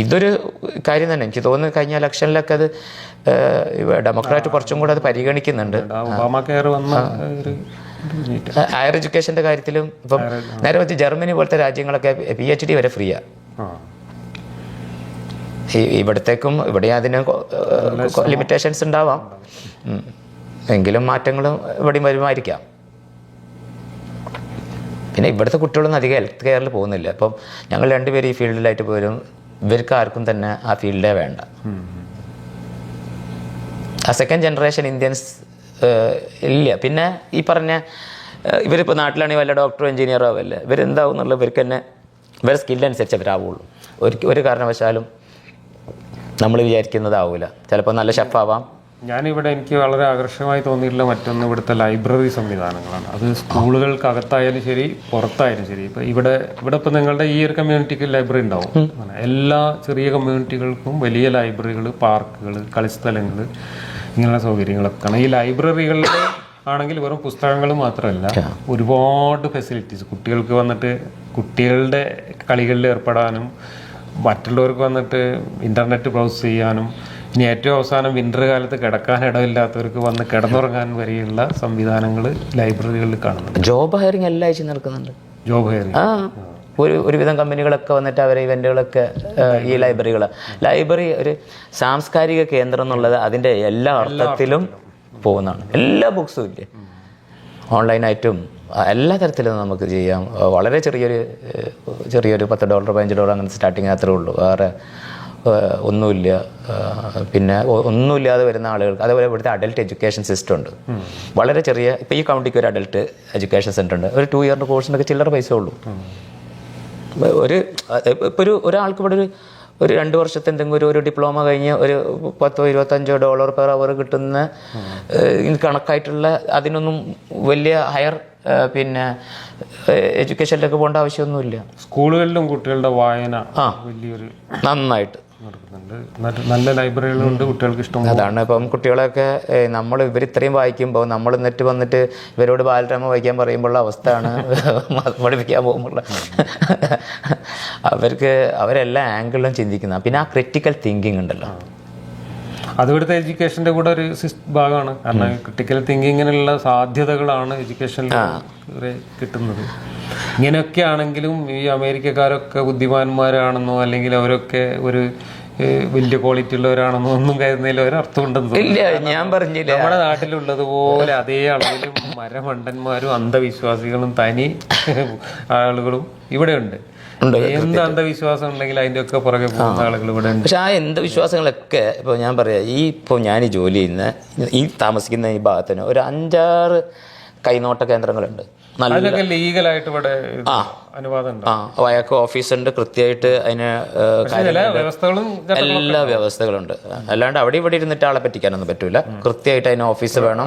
[SPEAKER 2] ഇതൊരു കാര്യം തന്നെ. എനിക്ക് തോന്നുന്നു കഴിഞ്ഞ ഇലക്ഷനിലൊക്കെ അത് ഡെമോക്രാറ്റ് കുറച്ചും കൂടെ അത് പരിഗണിക്കുന്നുണ്ട്. ഹയർ എഡ്യൂക്കേഷന്റെ കാര്യത്തിലും ഇപ്പം നേരെ വെച്ച് ജർമ്മനി പോലത്തെ രാജ്യങ്ങളൊക്കെ പി എച്ച് ഡി വരെ ഫ്രീ
[SPEAKER 1] ആ.
[SPEAKER 2] ഈ- ഇവിടത്തേക്കും ഇവിടെ അതിന് ലിമിറ്റേഷൻസ് ഉണ്ടാവാം. എങ്കിലും മാറ്റങ്ങളും ഇവിടെയും വരുമായിരിക്കാം. പിന്നെ ഇവിടുത്തെ കുട്ടികളൊന്നും അധികം ഹെൽത്ത് കെയറിൽ പോകുന്നില്ല. അപ്പം ഞങ്ങൾ രണ്ടുപേരും ഈ ഫീൽഡിലായിട്ട് പോലും ഇവർക്ക് ആർക്കും തന്നെ ആ ഫീൽഡേ വേണ്ട. ആ സെക്കൻഡ് ജനറേഷൻ ഇന്ത്യൻസ് ഇല്ല. പിന്നെ ഈ പറഞ്ഞ ഇവരിപ്പോൾ നാട്ടിലാണെങ്കിൽ വല്ല ഡോക്ടറോ എഞ്ചിനീയറോ ആവല്ലേ? ഇവരെന്താവും എന്നുള്ളത് ഇവർക്ക് തന്നെ ഇവരുടെ സ്കില്ലനുസരിച്ച് അവരാവുള്ളൂ. ഒരു ഒരു കാരണവശാലും നമ്മൾ വിചാരിക്കുന്നതാവില്ല ചിലപ്പോൾ നല്ല ഷെഫാവാം
[SPEAKER 1] ഞാനിവിടെ എനിക്ക് വളരെ ആകർഷകമായി തോന്നിയിട്ടുള്ള മറ്റൊന്ന് ഇവിടുത്തെ ലൈബ്രറി സംവിധാനങ്ങളാണ്. അത് സ്കൂളുകൾക്കകത്തായാലും ശരി പുറത്തായാലും ശരി. ഇപ്പം ഇവിടെ ഇവിടെ ഇപ്പം നിങ്ങളുടെ ഈ ഒരു കമ്മ്യൂണിറ്റിക്ക് ലൈബ്രറി ഉണ്ടാവും. എല്ലാ ചെറിയ കമ്മ്യൂണിറ്റികൾക്കും വലിയ ലൈബ്രറികൾ പാർക്കുകൾ കളിസ്ഥലങ്ങൾ ഇങ്ങനെയുള്ള സൗകര്യങ്ങളൊക്കെ ആണ് ഈ ലൈബ്രറികളിൽ ആണെങ്കിൽ വെറും പുസ്തകങ്ങൾ മാത്രമല്ല ഒരുപാട് ഫെസിലിറ്റീസ് കുട്ടികൾക്ക് വന്നിട്ട് കുട്ടികളുടെ കളികളിൽ ഏർപ്പെടാനും മറ്റുള്ളവർക്ക് വന്നിട്ട് ഇന്റർനെറ്റ് ബ്രൗസ് ചെയ്യാനും ഇനി ഏറ്റവും അവസാനം വിന്റർ കാലത്ത് കിടക്കാൻ ഇടമില്ലാത്തവർക്ക് വന്ന് കിടന്നുറങ്ങാൻ വരെയുള്ള സംവിധാനങ്ങൾ ലൈബ്രറികളിൽ കാണുന്നുണ്ട്.
[SPEAKER 2] ജോബ് ഹയറിംഗ് എല്ലാ ആഴ്ച നടക്കുന്നുണ്ട്.
[SPEAKER 1] ജോബ് ഹയറിംഗ്
[SPEAKER 2] ആ. ഒരു ഒരുവിധം കമ്പനികളൊക്കെ വന്നിട്ട് അവരെ ഇവന്റുകളൊക്കെ ഈ ലൈബ്രറികൾ ലൈബ്രറി ഒരു സാംസ്കാരിക കേന്ദ്രം എന്നുള്ളത് അതിന്റെ എല്ലാ അർത്ഥത്തിലും പോകുന്നതാണ്. എല്ലാ ബുക്സും ഇല്ലേ? ഓൺലൈനായിട്ടും എല്ലാ തരത്തിലും നമുക്ക് ചെയ്യാം. വളരെ ചെറിയൊരു ചെറിയൊരു പത്ത് ഡോളർ പതിനഞ്ച് ഡോളർ അങ്ങനെ സ്റ്റാർട്ടിങ് അത്രേ ഉള്ളൂ. വേറെ ഒന്നുമില്ല. പിന്നെ ഒന്നുമില്ലാതെ വരുന്ന ആളുകൾക്ക് അതേപോലെ ഇവിടുത്തെ അഡൽട്ട് എഡ്യൂക്കേഷൻ സിസ്റ്റം ഉണ്ട്. വളരെ ചെറിയ ഇപ്പോൾ ഈ കൗണ്ടിക്ക് ഒരു അഡൽട്ട് എഡ്യൂക്കേഷൻ സെന്റർ ഉണ്ട്. ഒരു ടു ഇയറിന്റെ കോഴ്സിനൊക്കെ ചില്ലറ പൈസ ഉള്ളൂ. ഒരു ഇപ്പോൾ ഒരു ഒരാൾക്ക് ഇവിടെ ഒരു ഒരു രണ്ട് വർഷത്തെ എന്തെങ്കിലും ഒരു ഡിപ്ലോമ കഴിഞ്ഞ് ഒരു പത്തോ ഇരുപത്തഞ്ചോ ഡോളർ പെർ അവർ കിട്ടുന്ന കണക്കായിട്ടുള്ള അതിനൊന്നും വലിയ ഹയർ പിന്നെ എഡ്യൂക്കേഷനിലേക്ക് പോകേണ്ട ആവശ്യമൊന്നുമില്ല
[SPEAKER 1] സ്കൂളുകളിലും കുട്ടികളുടെ വായന
[SPEAKER 2] ആ.
[SPEAKER 1] വലിയൊരു
[SPEAKER 2] നന്നായിട്ട്
[SPEAKER 1] നടക്കുന്നുണ്ട്. നല്ല ലൈബ്രറികളുണ്ട് കുട്ടികൾക്ക് ഇഷ്ടം.
[SPEAKER 2] അതാണ്. ഇപ്പം കുട്ടികളൊക്കെ നമ്മൾ ഇവർ ഇത്രയും വായിക്കുമ്പോൾ നമ്മൾ എന്നിട്ട് വന്നിട്ട് ഇവരോട് ബാലരമ വായിക്കാൻ പറയുമ്പോഴുള്ള അവസ്ഥയാണ് *laughs* പഠിപ്പിക്കാൻ പോകുമ്പോൾ. അവർക്ക് അവരെല്ലാ ആംഗിളിലും ചിന്തിക്കുന്ന. പിന്നെ ആ ക്രിറ്റിക്കൽ തിങ്കിങ് ഉണ്ടല്ലോ.
[SPEAKER 1] അത് ഇവിടുത്തെ എഡ്യൂക്കേഷന്റെ കൂടെ ഒരു ഭാഗമാണ്. കാരണം ക്രിട്ടിക്കൽ തിങ്കിങ്ങിനുള്ള സാധ്യതകളാണ് എഡ്യൂക്കേഷനിൽ കിട്ടുന്നത്. ഇങ്ങനെയൊക്കെ ആണെങ്കിലും ഈ അമേരിക്കക്കാരൊക്കെ ബുദ്ധിമാന്മാരാണെന്നോ അല്ലെങ്കിൽ അവരൊക്കെ ഒരു വലിയ ക്വാളിറ്റി ഉള്ളവരാണെന്നോ ഒന്നും കരുതുന്നതിൽ ഒരർത്ഥം ഉണ്ടെന്ന് തോന്നുന്നു.
[SPEAKER 2] ഇല്ല ഞാൻ പറഞ്ഞില്ല.
[SPEAKER 1] നമ്മുടെ നാട്ടിലുള്ളതുപോലെ അതേ അളവിലും മരമണ്ടന്മാരും അന്ധവിശ്വാസികളും തനി ആളുകളും ഇവിടെ ഉണ്ട് എന്ത് അന്ധവിശ്വാസം ഉണ്ടെങ്കിൽ അതിന്റെ ഒക്കെ പുറകെ പോകുന്ന ആളുകൾ ഇവിടെ ഉണ്ട്.
[SPEAKER 2] പക്ഷെ ആ എന്ത് വിശ്വാസങ്ങളൊക്കെ ഇപ്പോൾ ഞാൻ പറയാ ഈ ഇപ്പോൾ ഞാൻ ഈ ജോലി ചെയ്യുന്ന ഈ താമസിക്കുന്ന ഈ ഭാഗത്തിന് ഒരു അഞ്ചാറ് കൈനോട്ട കേന്ദ്രങ്ങളുണ്ട്. നല്ല
[SPEAKER 1] ലീഗലായിട്ട് ഇവിടെ
[SPEAKER 2] ആ. അയാൾക്ക് ഓഫീസുണ്ട് കൃത്യമായിട്ട് അതിന് എല്ലാ വ്യവസ്ഥകളുണ്ട്. അല്ലാണ്ട് അവിടെ ഇവിടെ ഇരുന്നിട്ട് ആളെ പറ്റിക്കാനൊന്നും പറ്റൂല. കൃത്യമായിട്ട് അതിന് ഓഫീസ് വേണം.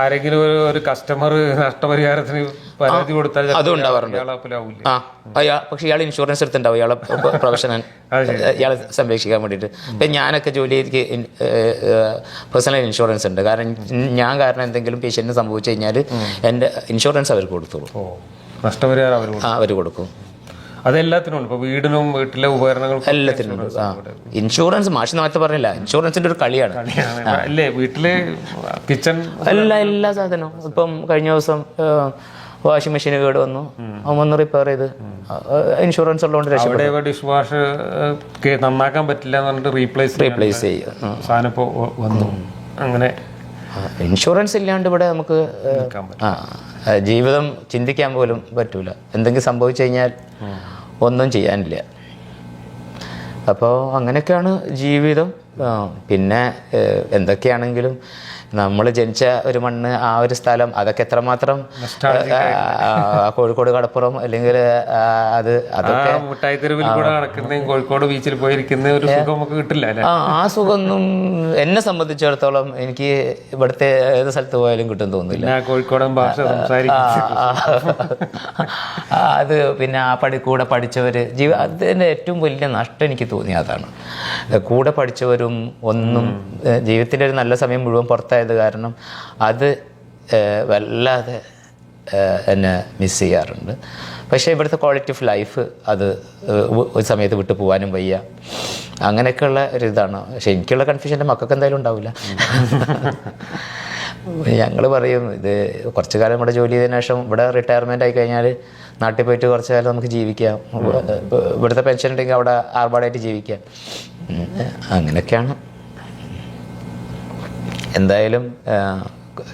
[SPEAKER 1] ആരെങ്കിലും ഒരു കസ്റ്റമർ നഷ്ടപരിഹാരത്തിന് പരാതി കൊടുത്താൽ
[SPEAKER 2] അതും ഉണ്ടാവാറുണ്ട്. ആ അയാൾ പക്ഷെ ഇയാൾ ഇൻഷുറൻസ് എടുത്തിട്ടുണ്ടാവും. ഇയാളെ *laughs* പ്രൊഫഷണൽ. ഇയാളെ സംരക്ഷിക്കാൻ വേണ്ടിയിട്ട്. ഇപ്പം ഞാനൊക്കെ ജോലി എനിക്ക് പേഴ്സണൽ ഇൻഷുറൻസ് ഉണ്ട്. കാരണം ഞാൻ കാരണം എന്തെങ്കിലും പേഷ്യന്റിന് സംഭവിച്ചു കഴിഞ്ഞാൽ എന്റെ ഇൻഷുറൻസ് അവർ കൊടുത്തോളൂ.
[SPEAKER 1] നഷ്ടപരിഹാരം അവർ
[SPEAKER 2] ആ അവർ കൊടുക്കും.
[SPEAKER 1] അതെല്ലാത്തിനും ഉണ്ട്. ഇപ്പൊ വീടിനും വീട്ടിലെ ഉപകരണങ്ങൾക്കും
[SPEAKER 2] എല്ലാത്തിനും ഉണ്ട്. ആ. ഇൻഷുറൻസ് മാഷി നേരത്തെ പറഞ്ഞില്ല. ഇൻഷുറൻസിന്റെ ഒരു കളിയാണ്.
[SPEAKER 1] അല്ലേ വീട്ടിലെ കിച്ചൺ
[SPEAKER 2] എല്ലാ എല്ലാ സാധനവും. ഇപ്പം കഴിഞ്ഞ ദിവസം വാഷിംഗ് മെഷീൻ കേട് വന്നു. അവൻ വന്ന് റിപ്പയർ ചെയ്ത്. ഇൻഷുറൻസ് ഉള്ളതുകൊണ്ട് രക്ഷപ്പെട്ടു.
[SPEAKER 1] ഡിഷ് വാഷ് നന്നാക്കാൻ പറ്റില്ല എന്ന് പറഞ്ഞിട്ട് റീപ്ലേസ്
[SPEAKER 2] റീപ്ലേസ് ചെയ്യുക.
[SPEAKER 1] സാധനം ഇപ്പോൾ വന്നു. അങ്ങനെ
[SPEAKER 2] ഇൻഷുറൻസ് ഇല്ലാണ്ട് ഇവിടെ നമുക്ക് ആ ജീവിതം ചിന്തിക്കാൻ പോലും പറ്റൂല. എന്തെങ്കിലും സംഭവിച്ചു കഴിഞ്ഞാൽ ഒന്നും ചെയ്യാനില്ല. അപ്പോൾ അങ്ങനെയൊക്കെയാണ് ജീവിതം. പിന്നെ എന്തൊക്കെയാണെങ്കിലും നമ്മൾ ജനിച്ച ഒരു മണ്ണ് ആ ഒരു സ്ഥലം അതൊക്കെ എത്രമാത്രം കോഴിക്കോട് കടപ്പുറം അല്ലെങ്കിൽ അത്
[SPEAKER 1] അതൊക്കെ കൂടെ നടക്കുന്നതും കോഴിക്കോട് ബീച്ചിൽ പോയിരിക്കുന്ന ഒരു സുഖം നമുക്ക് കിട്ടില്ല
[SPEAKER 2] ആ സുഖമൊന്നും എന്നെ സംബന്ധിച്ചിടത്തോളം എനിക്ക് ഇവിടുത്തെ ഏത് സ്ഥലത്ത് പോയാലും കിട്ടും തോന്നുന്നില്ല.
[SPEAKER 1] കോഴിക്കോടൻ ഭാഷ
[SPEAKER 2] അത് പിന്നെ ആ പടി കൂടെ പഠിച്ചവർ ജീവ അതിന്റെ ഏറ്റവും വലിയ നഷ്ടം എനിക്ക് തോന്നി അതാണ്. കൂടെ പഠിച്ചവരും ഒന്നും ജീവിതത്തിന്റെ ഒരു നല്ല സമയം മുഴുവൻ പുറത്തായത് കാരണം അത് വല്ലാതെ എന്നെ മിസ് ചെയ്യാറുണ്ട്. പക്ഷേ ഇവിടുത്തെ ക്വാളിറ്റി ഓഫ് ലൈഫ് അത് ഒരു സമയത്ത് വിട്ടു പോകാനും വയ്യ. അങ്ങനെയൊക്കെയുള്ള ഒരു ഇതാണ്. പക്ഷെ എനിക്കുള്ള കൺഫ്യൂഷൻ എന്റെ മക്കൾക്ക് എന്തായാലും ഉണ്ടാവില്ല. ഞങ്ങൾ പറയും ഇത് കുറച്ച് കാലം ഇവിടെ ജോലി ചെയ്തതിനു ശേഷം ഇവിടെ റിട്ടയർമെന്റ് ആയി കഴിഞ്ഞാൽ നാട്ടിൽ പോയിട്ട് കുറച്ച് കാലം നമുക്ക് ജീവിക്കാം. ഇവിടുത്തെ പെൻഷൻ ഉണ്ടെങ്കിൽ അവിടെ ആർഭാടായിട്ട് ജീവിക്കാം. അങ്ങനെയൊക്കെയാണ്. എന്തായാലും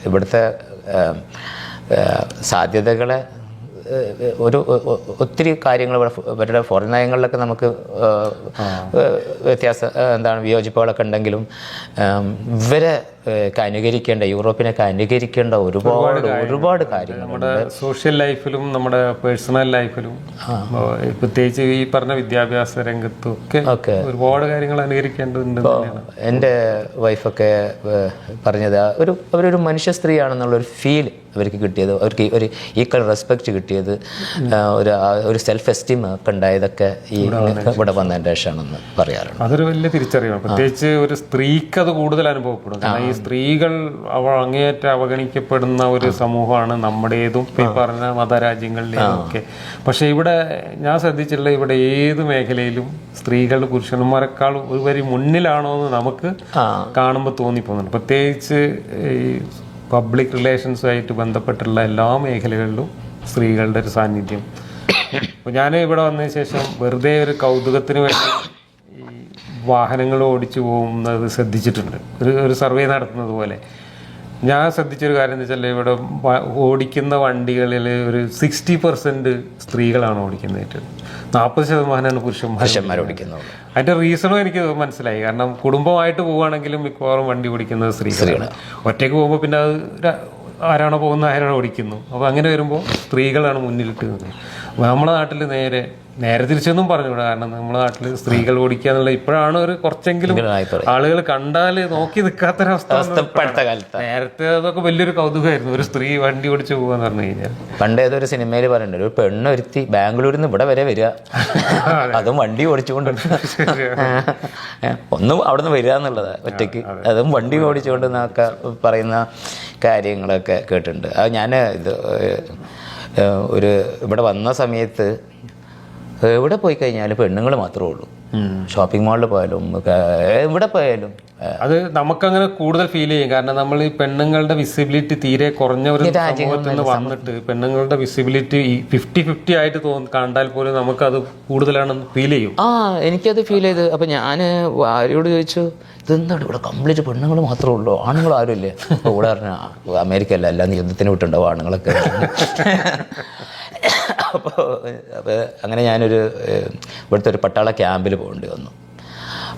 [SPEAKER 2] ഇവിടുത്തെ സാധ്യതകളെ ഒരു ഒത്തിരി കാര്യങ്ങൾ ഇവിടെ ഇവരുടെ ഫോറിൻ നയങ്ങളിലൊക്കെ നമുക്ക് വ്യത്യാസ എന്താണ് വിയോജിപ്പുകളൊക്കെ ഉണ്ടെങ്കിലും ഇവരെ അനുകരിക്കേണ്ട യൂറോപ്പിനൊക്കെ അനുകരിക്കേണ്ട ഒരുപാട് ഒരുപാട് കാര്യങ്ങൾ.
[SPEAKER 1] നമ്മുടെ സോഷ്യൽ ലൈഫിലും നമ്മുടെ പേഴ്സണൽ ലൈഫിലും പ്രത്യേകിച്ച് ഈ പറഞ്ഞ വിദ്യാഭ്യാസ രംഗത്തും ഒക്കെ ഒരുപാട് കാര്യങ്ങൾ അനുകരിക്കേണ്ടതുണ്ട്
[SPEAKER 2] എന്റെ വൈഫൊക്കെ പറഞ്ഞത് ഒരു അവരൊരു മനുഷ്യ സ്ത്രീ സ്ത്രീയാണെന്നുള്ളൊരു ഫീൽ അവർക്ക് കിട്ടിയത് അവർക്ക് ഒരു ഈക്വൽ റെസ്പെക്റ്റ് കിട്ടിയത് ഒരു ഒരു സെൽഫ് എസ്റ്റീം ഒക്കെ ഉണ്ടായതൊക്കെ ഈ ഇവിടെ വന്നതിന്റെ ശേഷമാണെന്ന് പറയാറുണ്ട്.
[SPEAKER 1] അതൊരു വലിയ തിരിച്ചറിവാണ്. പ്രത്യേകിച്ച് ഒരു സ്ത്രീക്ക് അത് കൂടുതൽ അനുഭവപ്പെടും. കാരണം ഈ സ്ത്രീകൾ അവ അങ്ങേയറ്റ അവഗണിക്കപ്പെടുന്ന ഒരു സമൂഹമാണ് നമ്മുടേതും. ഈ പറഞ്ഞ മതരാജ്യങ്ങളിലേതും ഒക്കെ പക്ഷെ ഇവിടെ ഞാൻ ശ്രദ്ധിച്ചിട്ടുള്ള ഇവിടെ ഏത് മേഖലയിലും സ്ത്രീകൾ പുരുഷന്മാരെക്കാൾ ഒരു വരി മുന്നിലാണോ എന്ന് നമുക്ക് കാണുമ്പോൾ തോന്നിപ്പോകുന്നുണ്ട്. പ്രത്യേകിച്ച് ഈ പബ്ലിക് റിലേഷൻസുമായിട്ട് ബന്ധപ്പെട്ടുള്ള എല്ലാ മേഖലകളിലും സ്ത്രീകളുടെ ഒരു സാന്നിധ്യം. *coughs* ഞാൻ ഇവിടെ വന്നതിന് ശേഷം വെറുതെ ഒരു കൗതുകത്തിന് വേണ്ടി ഈ വാഹനങ്ങൾ ഓടിച്ചു പോകുന്നത് ശ്രദ്ധിച്ചിട്ടുണ്ട്. ഒരു ഒരു സർവേ നടത്തുന്നത് പോലെ. ഞാൻ ശ്രദ്ധിച്ചൊരു കാര്യം എന്ന് വെച്ചാൽ ഇവിടെ ഓടിക്കുന്ന വണ്ടികളിൽ ഒരു സിക്സ്റ്റി പെർസെന്റ് സ്ത്രീകളാണ് ഓടിക്കുന്നത് ഏറ്റവും. നാൽപ്പത് ശതമാനമാണ് പുരുഷന്മാർ
[SPEAKER 2] ഓടിക്കുന്നത്.
[SPEAKER 1] അതിന്റെ റീസണും എനിക്ക് മനസ്സിലായി. കാരണം കുടുംബമായിട്ട് പോവുകയാണെങ്കിലും മിക്കവാറും വണ്ടി ഓടിക്കുന്നത് സ്ത്രീകളാണ്. ഒറ്റയ്ക്ക് പോകുമ്പോൾ പിന്നെ അത് ആരാണോ പോകുന്നത് ആരാണോ ഓടിക്കുന്നു. അപ്പോൾ അങ്ങനെ വരുമ്പോൾ സ്ത്രീകളാണ് മുന്നിലിട്ട് നമ്മുടെ നാട്ടിൽ നേരെ നേരെ തിരിച്ചൊന്നും പറഞ്ഞുകൂടാ കാരണം നമ്മുടെ നാട്ടിൽ സ്ത്രീകൾ ഓടിക്കുക എന്നുള്ള ഇപ്പോഴാണ് ഒരു കുറച്ചെങ്കിലും. ആളുകൾ കണ്ടാൽ നോക്കി നിൽക്കാത്തൊരവസ്ഥ നേരത്തെ അതൊക്കെ വലിയൊരു കൗതുകമായിരുന്നു. ഒരു സ്ത്രീ വണ്ടി ഓടിച്ചു പോകാന്ന് പറഞ്ഞു കഴിഞ്ഞാൽ.
[SPEAKER 2] പണ്ട് ഏതൊരു സിനിമയിൽ പറയുന്നുണ്ട് ഒരു പെണ്ണ് ഒരുത്തി ബാംഗ്ലൂരിൽ നിന്ന് ഇവിടെ വരെ വരിക. അതും. വണ്ടി ഓടിച്ചുകൊണ്ട്. *laughs* ഒന്നും അവിടെ നിന്ന് വരിക എന്നുള്ളത് ഒറ്റയ്ക്ക്. അതും വണ്ടി ഓടിച്ചുകൊണ്ട് എന്നൊക്കെ പറയുന്ന കാര്യങ്ങളൊക്കെ കേട്ടിട്ടുണ്ട്. അത് ഞാൻ ഇത് ഒരു ഇവിടെ വന്ന സമയത്ത് എവിടെ പോയി കഴിഞ്ഞാലും പെണ്ണുങ്ങൾ മാത്രമേ ഉള്ളൂ. ഷോപ്പിംഗ് മാളിൽ പോയാലും എവിടെ പോയാലും.
[SPEAKER 1] അത് നമുക്കങ്ങനെ കൂടുതൽ ഫീൽ ചെയ്യും. കാരണം നമ്മൾ ഈ പെണ്ണുങ്ങളുടെ വിസിബിലിറ്റി തീരെ കുറഞ്ഞ ഒരു സമൂഹത്തിൽ നിന്ന് വന്നിട്ട് പെണ്ണുങ്ങളുടെ വിസിബിലിറ്റി ഈ ഫിഫ്റ്റി ഫിഫ്റ്റി ആയിട്ട് തോന്നി കണ്ടാൽ പോലും അത് കൂടുതലാണെന്ന് ഫീൽ ചെയ്യും.
[SPEAKER 2] ആ എനിക്കത് ഫീൽ ചെയ്ത്. അപ്പം ഞാൻ ആരോട് ചോദിച്ചു ഇതെന്താണ് ഇവിടെ കംപ്ലീറ്റ് പെണ്ണുങ്ങൾ മാത്രമേ ഉള്ളൂ? ആണുങ്ങൾ ആരും ഇല്ലേ? ഇവിടെ പറഞ്ഞ അമേരിക്ക അല്ല എല്ലാം യുദ്ധത്തിന് വിട്ടുണ്ടാവും ആണുങ്ങളൊക്കെ. *laughs* അപ്പോൾ അപ്പോൾ അങ്ങനെ ഞാനൊരു ഇവിടുത്തെ ഒരു പട്ടാള ക്യാമ്പിൽ പോകേണ്ടി വന്നു.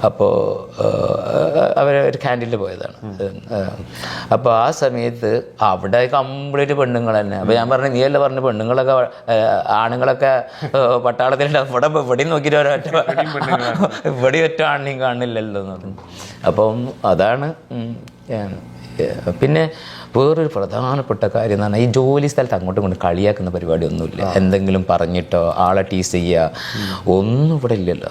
[SPEAKER 2] അപ്പോൾ അവർ ഒരു ക്യാന്റീനിൽ പോയതാണ്. അപ്പോൾ ആ സമയത്ത് അവിടെ കംപ്ലീറ്റ് പെണ്ണുങ്ങൾ തന്നെ. അപ്പോൾ ഞാൻ പറഞ്ഞു നീയല്ല പറഞ്ഞു പെണ്ണുങ്ങളൊക്കെ ആണുങ്ങളൊക്കെ പട്ടാളത്തിലുണ്ട് ഇവിടെ ഇവിടെ നോക്കിയിട്ട് ഒരൊറ്റ ഇവിടെ ഒറ്റ ആണിനെയും കാണില്ലല്ലോ എന്ന് പറഞ്ഞു. അപ്പം അതാണ് പിന്നെ വേറൊരു പ്രധാനപ്പെട്ട കാര്യം എന്ന് പറഞ്ഞാൽ ഈ ജോലി സ്ഥലത്ത് അങ്ങോട്ടും ഇങ്ങോട്ടും കളിയാക്കുന്ന പരിപാടി ഒന്നുമില്ല എന്തെങ്കിലും പറഞ്ഞിട്ടോ ആളെ ടീസ് ചെയ്യുക ഒന്നും ഇവിടെ ഇല്ലല്ലോ.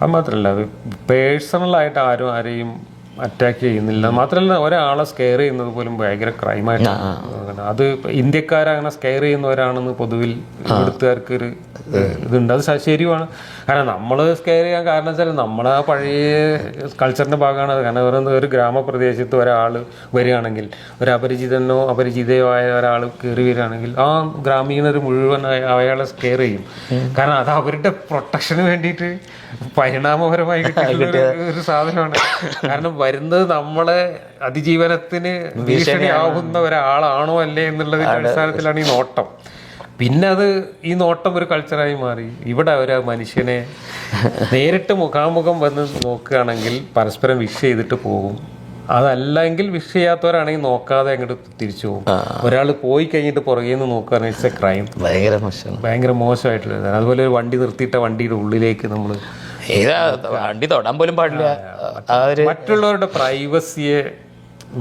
[SPEAKER 1] അത് മാത്രല്ല അത് പേഴ്സണലായിട്ട് ആരും ആരെയും അറ്റാക്ക് ചെയ്യുന്നില്ല. മാത്രമല്ല ഒരാളെ സ്കെയർ ചെയ്യുന്നത് പോലും ഭയങ്കര ക്രൈമായിട്ടാണ് അത് ഇന്ത്യക്കാരങ്ങനെ സ്കെയർ ചെയ്യുന്നവരാണെന്ന് പൊതുവിൽ ഇവിടുത്തുകാർക്ക് ഒരു ഇതുണ്ട്. അത് ശരിയുമാണ്. കാരണം നമ്മൾ സ്കെയർ ചെയ്യാൻ കാരണം വെച്ചാൽ നമ്മളെ പഴയ കൾച്ചറിന്റെ ഭാഗമാണ്. അത് കാരണം പറയുന്നത് ഒരു ഗ്രാമപ്രദേശത്ത് ഒരാൾ വരികയാണെങ്കിൽ ഒരു അപരിചിതനോ അപരിചിതയോ ആയ ഒരാൾ കയറി വരികയാണെങ്കിൽ ആ ഗ്രാമീണർ മുഴുവൻ അയാളെ സ്കെയർ ചെയ്യും. കാരണം അത് അവരുടെ പ്രൊട്ടക്ഷന് വേണ്ടിയിട്ട് പരിണാമപരമായി ഒരു- സാധനമാണ്. കാരണം വരുന്നത് നമ്മളെ അതിജീവനത്തിന് ഭീഷണിയാവുന്ന ഒരാളാണോ അല്ലേ എന്നുള്ളതിന്റെ അടിസ്ഥാനത്തിലാണ് ഈ നോട്ടം. പിന്നെ അത് ഈ നോട്ടം ഒരു കൾച്ചറായി മാറി. ഇവിടെ ഒരു മനുഷ്യനെ നേരിട്ട് മുഖാമുഖം വന്ന് നോക്കുകയാണെങ്കിൽ പരസ്പരം വിഷ് ചെയ്തിട്ട് പോകും. അതല്ലെങ്കിൽ വിഷ് ചെയ്യാത്തവരാണെങ്കിൽ നോക്കാതെ അങ്ങോട്ട് തിരിച്ചു പോകും. ഒരാൾ പോയി കഴിഞ്ഞിട്ട് പുറകെ നിന്ന് നോക്കുകയാണെങ്കിൽ ഇറ്റ്സ് എ ക്രൈം
[SPEAKER 2] ഭയങ്കര മോശം
[SPEAKER 1] ഭയങ്കര മോശമായിട്ടുള്ള അതുപോലെ ഒരു വണ്ടി നിർത്തിയിട്ട വണ്ടിയുടെ ഉള്ളിലേക്ക് നമ്മൾ
[SPEAKER 2] ഏതാ വണ്ടി തൊടാൻ പോലും പാടില്ല.
[SPEAKER 1] മറ്റുള്ളവരുടെ പ്രൈവസിയെ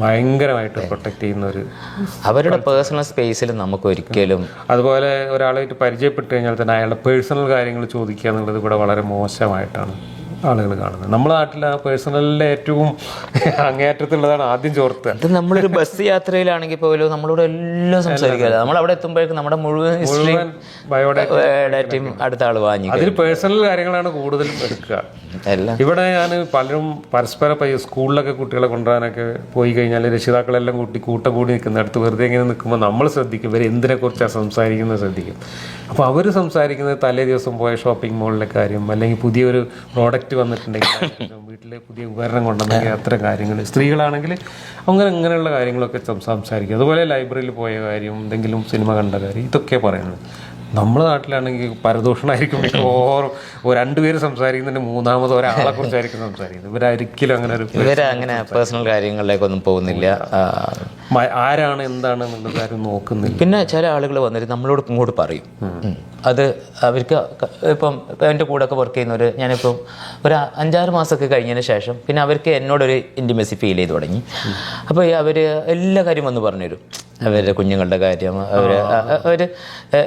[SPEAKER 1] ഭയങ്കരമായിട്ട് പ്രൊട്ടക്ട് ചെയ്യുന്ന ഒരു
[SPEAKER 2] അവരുടെ പേഴ്സണൽ സ്പേസിൽ നമുക്ക് ഒരിക്കലും
[SPEAKER 1] അതുപോലെ ഒരാളായിട്ട് പരിചയപ്പെട്ട് കഴിഞ്ഞാൽ തന്നെ അയാളുടെ പേഴ്സണൽ കാര്യങ്ങൾ ചോദിക്കുക എന്നുള്ളത് ഇവിടെ വളരെ മോശമായിട്ടാണ്. ആളുകൾ കാണുന്നത്. നമ്മുടെ നാട്ടിൽ ആ പേഴ്സണലിലെ ഏറ്റവും അങ്ങേയറ്റത്തുള്ളതാണ് ആദ്യം ചോർത്തുക.
[SPEAKER 2] ഇത് നമ്മളൊരു ബസ് യാത്രയിലാണെങ്കിൽ പോലും നമ്മളോട് എല്ലാം സംസാരിക്കാതെ നമ്മൾ അവിടെ എത്തുമ്പോഴേക്കും നമ്മുടെ മുഴുവൻ ഹിസ്റ്ററി
[SPEAKER 1] മുഴുവൻ ബയോഡാറ്റ
[SPEAKER 2] ഡാറ്റയും അടുത്ത ആൾ വാങ്ങി
[SPEAKER 1] അതിൽ പേഴ്സണൽ കാര്യങ്ങളാണ് കൂടുതലും എടുക്കുക. ഇവിടെ ഞാൻ പലരും പരസ്പരം സ്കൂളിലൊക്കെ കുട്ടികളെ കൊണ്ടുവരാനൊക്കെ പോയി കഴിഞ്ഞാൽ രക്ഷിതാക്കളെല്ലാം കൂട്ടി കൂട്ടം കൂടി നിൽക്കുന്ന അടുത്ത് വെറുതെ ഇങ്ങനെ നിൽക്കുമ്പോൾ നമ്മൾ ശ്രദ്ധിക്കും. ഇവർ എന്തിനെ കുറിച്ചാണ് സംസാരിക്കുന്നത് ശ്രദ്ധിക്കും. അപ്പോൾ അവർ സംസാരിക്കുന്നത് തലേ ദിവസം പോയ ഷോപ്പിംഗ് മോളിലെ കാര്യം അല്ലെങ്കിൽ പുതിയൊരു പ്രോഡക്റ്റ് വന്നിട്ടുണ്ടെങ്കിൽ വീട്ടിലെ പുതിയ ഉപകരണം കൊണ്ടുവന്നെങ്കിൽ അത്ര കാര്യങ്ങൾ സ്ത്രീകളാണെങ്കിൽ അങ്ങനെ അങ്ങനെയുള്ള കാര്യങ്ങളൊക്കെ സംസാരിക്കും. അതുപോലെ ലൈബ്രറിയിൽ പോയ കാര്യം എന്തെങ്കിലും സിനിമ കണ്ട കാര്യം ഇതൊക്കെ പറയുന്നത് നമ്മുടെ നാട്ടിലാണെങ്കിൽ പരദൂഷണമായിരിക്കും മിക്കവാറും. രണ്ടുപേര് സംസാരിക്കുന്നുണ്ട് മൂന്നാമത് ഒരാളെ കുറിച്ചായിരിക്കും സംസാരിക്കുന്നത്. ഇവരൊരിക്കലും അങ്ങനെ ഒരു
[SPEAKER 2] ഇവരങ്ങനെ പേഴ്സണൽ കാര്യങ്ങളിലേക്കൊന്നും പോകുന്നില്ല.
[SPEAKER 1] ആരാണ് എന്താണ് എന്നുള്ളത് ആരും നോക്കുന്നില്ല.
[SPEAKER 2] പിന്നെ ചില ആളുകൾ വന്നിട്ട് നമ്മളോട് ഇങ്ങോട്ട് പറയും. അത് അവർക്ക് ഇപ്പം എന്റെ കൂടെ ഒക്കെ വർക്ക് ചെയ്യുന്നവർ ഞാനിപ്പം ഒരു അഞ്ചാറ് മാസമൊക്കെ കഴിഞ്ഞതിന് ശേഷം പിന്നെ അവർക്ക് എന്നോടൊരു ഇന്റിമസി ഫീൽ ചെയ്ത് തുടങ്ങി. അപ്പോൾ അവർ എല്ലാ കാര്യം വന്ന് പറഞ്ഞുതരും അവരുടെ കുഞ്ഞുങ്ങളുടെ കാര്യം അവർ അവർ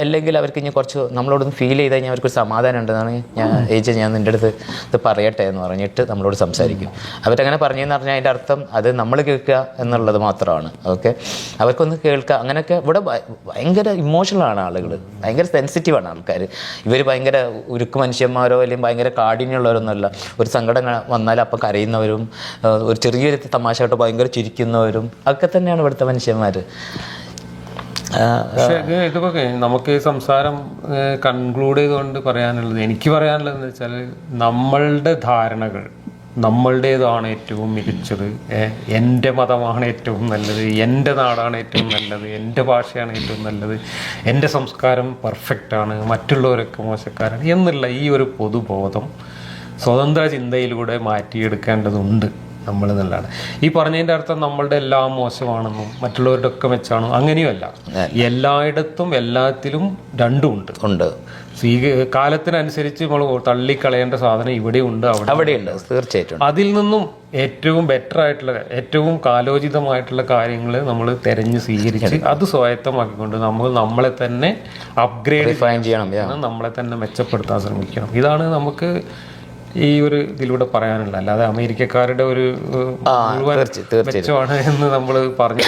[SPEAKER 2] അല്ലെങ്കിൽ അവർക്ക് ഇനി കുറച്ച് നമ്മളോടൊന്ന് ഫീൽ ചെയ്ത് കഴിഞ്ഞാൽ അവർക്കൊരു സമാധാനം ഉണ്ടെന്നാണ് ഞാൻ ഏച്ചി ഞാൻ നിന്റെ അടുത്ത് ഇത് പറയട്ടെ എന്ന് പറഞ്ഞിട്ട് നമ്മളോട് സംസാരിക്കും. അവരങ്ങനെ പറഞ്ഞെന്ന് പറഞ്ഞാൽ അതിന്റെ അർത്ഥം അത് നമ്മൾ കേൾക്കുക എന്നുള്ളത് മാത്രമാണ്. ഓക്കെ? അവർക്കൊന്ന് കേൾക്കുക അങ്ങനെയൊക്കെ ഇവിടെ ഭയങ്കര ഇമോഷണലാണ് ആളുകൾ ഭയങ്കര സെൻസിറ്റീവാണ് ആൾക്കാർ. ഇവർ ഭയങ്കര ഉരുക്ക് മനുഷ്യന്മാരോ അല്ലെങ്കിൽ ഭയങ്കര കാഠിന്യമുള്ളവരൊന്നുമല്ല. ഒരു സങ്കടം വന്നാൽ അപ്പം കരയുന്നവരും ഒരു ചെറിയൊരു തമാശ ആയിട്ട് ഭയങ്കര ചിരിക്കുന്നവരും ഒക്കെ തന്നെയാണ് ഇവിടുത്തെ മനുഷ്യന്മാർ
[SPEAKER 1] ഇതൊക്കെ നമുക്ക് ഈ സംസാരം കൺക്ലൂഡ് ചെയ്തുകൊണ്ട് പറയാനുള്ളത് എനിക്ക് പറയാനുള്ളത് എന്ന് വെച്ചാൽ നമ്മളുടെ ധാരണകൾ നമ്മളുടേതാണ് ഏറ്റവും മികച്ചത്. എന്റെ മതമാണ് ഏറ്റവും നല്ലത്. എന്റെ നാടാണ് ഏറ്റവും നല്ലത്. എന്റെ ഭാഷയാണ് ഏറ്റവും നല്ലത്. എന്റെ സംസ്കാരം പെർഫെക്റ്റാണ്. മറ്റുള്ളവരൊക്കെ മോശക്കാരാണ്. എന്നുള്ള ഈ ഒരു പൊതുബോധം സ്വതന്ത്ര ചിന്തയിലൂടെ മാറ്റിയെടുക്കേണ്ടതുണ്ട്. നമ്മൾ എന്നുള്ളതാണ് ഈ പറഞ്ഞതിന്റെ അർത്ഥം നമ്മളുടെ എല്ലാം മോശമാണെന്നും മറ്റുള്ളവരുടെ ഒക്കെ മെച്ചാണോ അങ്ങനെയുമല്ല. എല്ലായിടത്തും എല്ലാത്തിലും രണ്ടും
[SPEAKER 2] ഉണ്ട്. ഉണ്ട്.
[SPEAKER 1] സ്വീക കാലത്തിനനുസരിച്ച് നമ്മൾ തള്ളിക്കളയേണ്ട സാധനം ഇവിടെ ഉണ്ട് അവിടെ
[SPEAKER 2] ഉണ്ട്. തീർച്ചയായിട്ടും.
[SPEAKER 1] അതിൽ നിന്നും ഏറ്റവും ബെറ്റർ ആയിട്ടുള്ള ഏറ്റവും കാലോചിതമായിട്ടുള്ള കാര്യങ്ങൾ നമ്മൾ തെരഞ്ഞ് സ്വീകരിച്ച് അത് സ്വായത്തമാക്കിക്കൊണ്ട് നമ്മൾ നമ്മളെ തന്നെ അപ്ഗ്രേഡ്
[SPEAKER 2] ചെയ്യണം
[SPEAKER 1] നമ്മളെ തന്നെ മെച്ചപ്പെടുത്താൻ ശ്രമിക്കണം. ഇതാണ് നമുക്ക് ഈ ഒരു ഇതിലൂടെ പറയാനുള്ള അല്ലാതെ അമേരിക്കക്കാരുടെ ഒരു മെച്ചമാണ് എന്ന് നമ്മൾ പറഞ്ഞു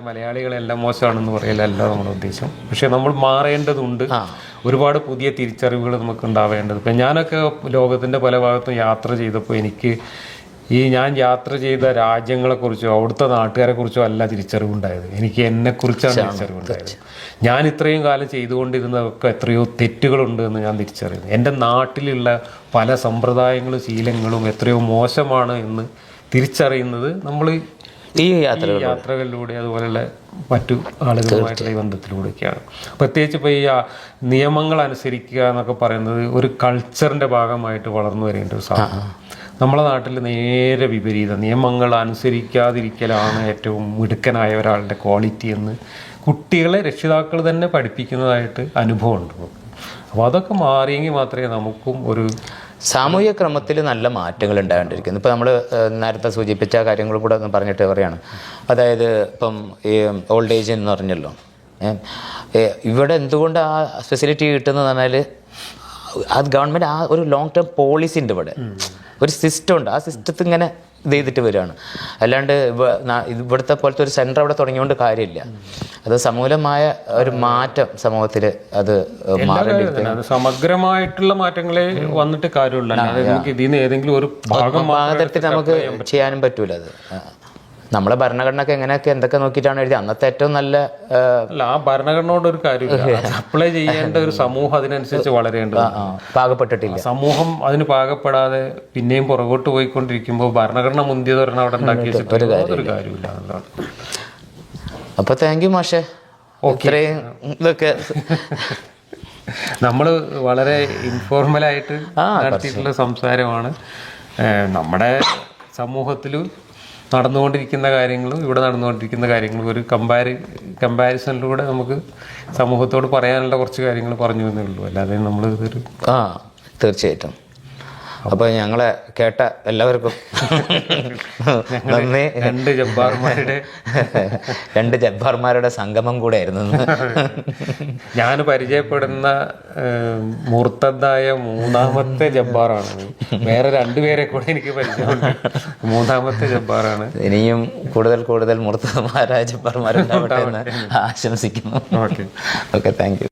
[SPEAKER 1] മലയാളികളെല്ലാം മോശമാണെന്ന് പറയലല്ല നമ്മുടെ ഉദ്ദേശം. പക്ഷെ നമ്മൾ മാറേണ്ടതുണ്ട്. ഒരുപാട് പുതിയ തിരിച്ചറിവുകൾ നമുക്ക് ഉണ്ടാവേണ്ടത് ഇപ്പം ഞാനൊക്കെ ലോകത്തിന്റെ പല ഭാഗത്തും യാത്ര ചെയ്തപ്പോൾ എനിക്ക് ഈ ഞാൻ യാത്ര ചെയ്ത രാജ്യങ്ങളെ കുറിച്ചോ അവിടുത്തെ നാട്ടുകാരെ കുറിച്ചോ അല്ല തിരിച്ചറിവുണ്ടായത്. എനിക്ക് എന്നെക്കുറിച്ചാണ് തിരിച്ചറിവുണ്ടായത്. ഞാൻ ഇത്രയും കാലം ചെയ്തുകൊണ്ടിരുന്നതൊക്കെ എത്രയോ തെറ്റുകളുണ്ട് എന്ന് ഞാൻ തിരിച്ചറിയുന്നു. എന്റെ നാട്ടിലുള്ള പല സമ്പ്രദായങ്ങളും ശീലങ്ങളും എത്രയോ മോശമാണ് എന്ന് തിരിച്ചറിയുന്നത് നമ്മൾ
[SPEAKER 2] ഈ യാത്ര
[SPEAKER 1] യാത്രകളിലൂടെ അതുപോലെയുള്ള മറ്റു ആളുകളുമായിട്ടുള്ള ഈ ബന്ധത്തിലൂടെയൊക്കെയാണ്. പ്രത്യേകിച്ച് ഇപ്പോൾ ഈ നിയമങ്ങൾ അനുസരിക്കുക എന്നൊക്കെ പറയുന്നത് ഒരു കൾച്ചറിന്റെ ഭാഗമായിട്ട് വളർന്നു വരേണ്ട ഒരു സാധനം നമ്മളെ നാട്ടിൽ നേരെ വിപരീത. നിയമങ്ങൾ അനുസരിക്കാതിരിക്കലാണ് ഏറ്റവും മിടുക്കനായ ഒരാളുടെ ക്വാളിറ്റി എന്ന് കുട്ടികളെ രക്ഷിതാക്കൾ തന്നെ പഠിപ്പിക്കുന്നതായിട്ട് അനുഭവമുണ്ട്. അപ്പോൾ അതൊക്കെ മാറിയെങ്കിൽ മാത്രമേ നമുക്കും ഒരു
[SPEAKER 2] സാമൂഹിക ക്രമത്തിൽ നല്ല മാറ്റങ്ങൾ ഉണ്ടാകേണ്ടിയിരിക്കുന്നു ഇപ്പോൾ നമ്മൾ നേരത്തെ സൂചിപ്പിച്ച കാര്യങ്ങൾ കൂടെ ഒന്ന് പറഞ്ഞിട്ട് പറയാണ് അതായത് ഇപ്പം ഈ ഓൾഡ് ഏജ് എന്ന് പറഞ്ഞല്ലോ. ഇവിടെ എന്തുകൊണ്ട് ആ ഫെസിലിറ്റി കിട്ടുന്നതെന്ന് പറഞ്ഞാൽ അത് ഗവൺമെന്റ് ആ ഒരു ലോങ് ടേം പോളിസി ഉണ്ട് ഇവിടെ. ഒരു സിസ്റ്റം ഉണ്ട്. ആ സിസ്റ്റത്തിൽ ഇങ്ങനെ ഇത് ചെയ്തിട്ട് വരികയാണ്. അല്ലാണ്ട് ഇവിടുത്തെ പോലത്തെ ഒരു സെന്റർ അവിടെ തുടങ്ങിയോണ്ട് കാര്യമില്ല. അത് സമൂലമായ ഒരു മാറ്റം സമൂഹത്തിൽ അത് മാറേണ്ടി
[SPEAKER 1] സമഗ്രമായിട്ടുള്ള മാറ്റങ്ങളെ വന്നിട്ട് കാര്യമുള്ള നമുക്ക് ഇതിൽ നിന്ന് ഏതെങ്കിലും ഒരു
[SPEAKER 2] ഭാഗത്തിൽ നമുക്ക് ചെയ്യാനും പറ്റൂല അത്. നമ്മളെ ഭരണഘടനയൊക്കെ എങ്ങനെയൊക്കെ എന്തൊക്കെ നോക്കിയിട്ടാണ് എഴുതി അന്നത്തെ ഏറ്റവും നല്ല
[SPEAKER 1] അല്ല ആ ഭരണഘടനയോട് ഒരു കാര്യം അപ്ലൈ ചെയ്യേണ്ട ഒരു സമൂഹം അതിനനുസരിച്ച് വളരേണ്ടത്.
[SPEAKER 2] പാകപ്പെട്ടിട്ടില്ല.
[SPEAKER 1] സമൂഹം അതിന് പാകപ്പെടാതെ പിന്നെയും പുറകോട്ട് പോയിക്കൊണ്ടിരിക്കുമ്പോൾ ഭരണഘടന മുന്തിയതൊരെണ്ണം അവിടെ ഉണ്ടാക്കി വെച്ചിട്ട് യാതൊരു കാര്യമില്ല.
[SPEAKER 2] അപ്പൊ താങ്ക് യു മാഷെ. ഇത്രയും ഇതൊക്കെ.
[SPEAKER 1] നമ്മൾ വളരെ ഇൻഫോർമലായിട്ട് നടത്തിയിട്ടുള്ള സംസാരമാണ്. നമ്മുടെ സമൂഹത്തിൽ നടന്നുകൊണ്ടിരിക്കുന്ന കാര്യങ്ങളും ഇവിടെ നടന്നുകൊണ്ടിരിക്കുന്ന കാര്യങ്ങളും ഒരു കമ്പാരി കമ്പാരിസണിലൂടെ നമുക്ക് സമൂഹത്തോട് പറയാനുള്ള കുറച്ച് കാര്യങ്ങൾ പറഞ്ഞു എന്നേ ഉള്ളൂ. അല്ലാതെ നമ്മൾ ഇതൊരു
[SPEAKER 2] ആ തീർച്ചയായിട്ടും. അപ്പൊ ഞങ്ങളെ കേട്ട എല്ലാവർക്കും നന്ദി.
[SPEAKER 1] രണ്ട് ജബ്ബാർമാരുടെ
[SPEAKER 2] രണ്ട് ജബ്ബാർമാരുടെ സംഗമം കൂടെ ആയിരുന്നു.
[SPEAKER 1] ഞാൻ പരിചയപ്പെടുന്ന മൂർത്തതായ മൂന്നാമത്തെ ജബ്ബാറാണ് വേറെ രണ്ടുപേരെ കൂടെ എനിക്ക് പരിചയമുണ്ട്. മൂന്നാമത്തെ ജബ്ബാറാണ്.
[SPEAKER 2] ഇനിയും കൂടുതൽ കൂടുതൽ മുർത്തമാരായ ജബ്ബാർമാരുണ്ടാവട്ടെ എന്ന് ആശംസിക്കുന്നു.
[SPEAKER 1] ഓക്കെ.
[SPEAKER 2] Okay thank you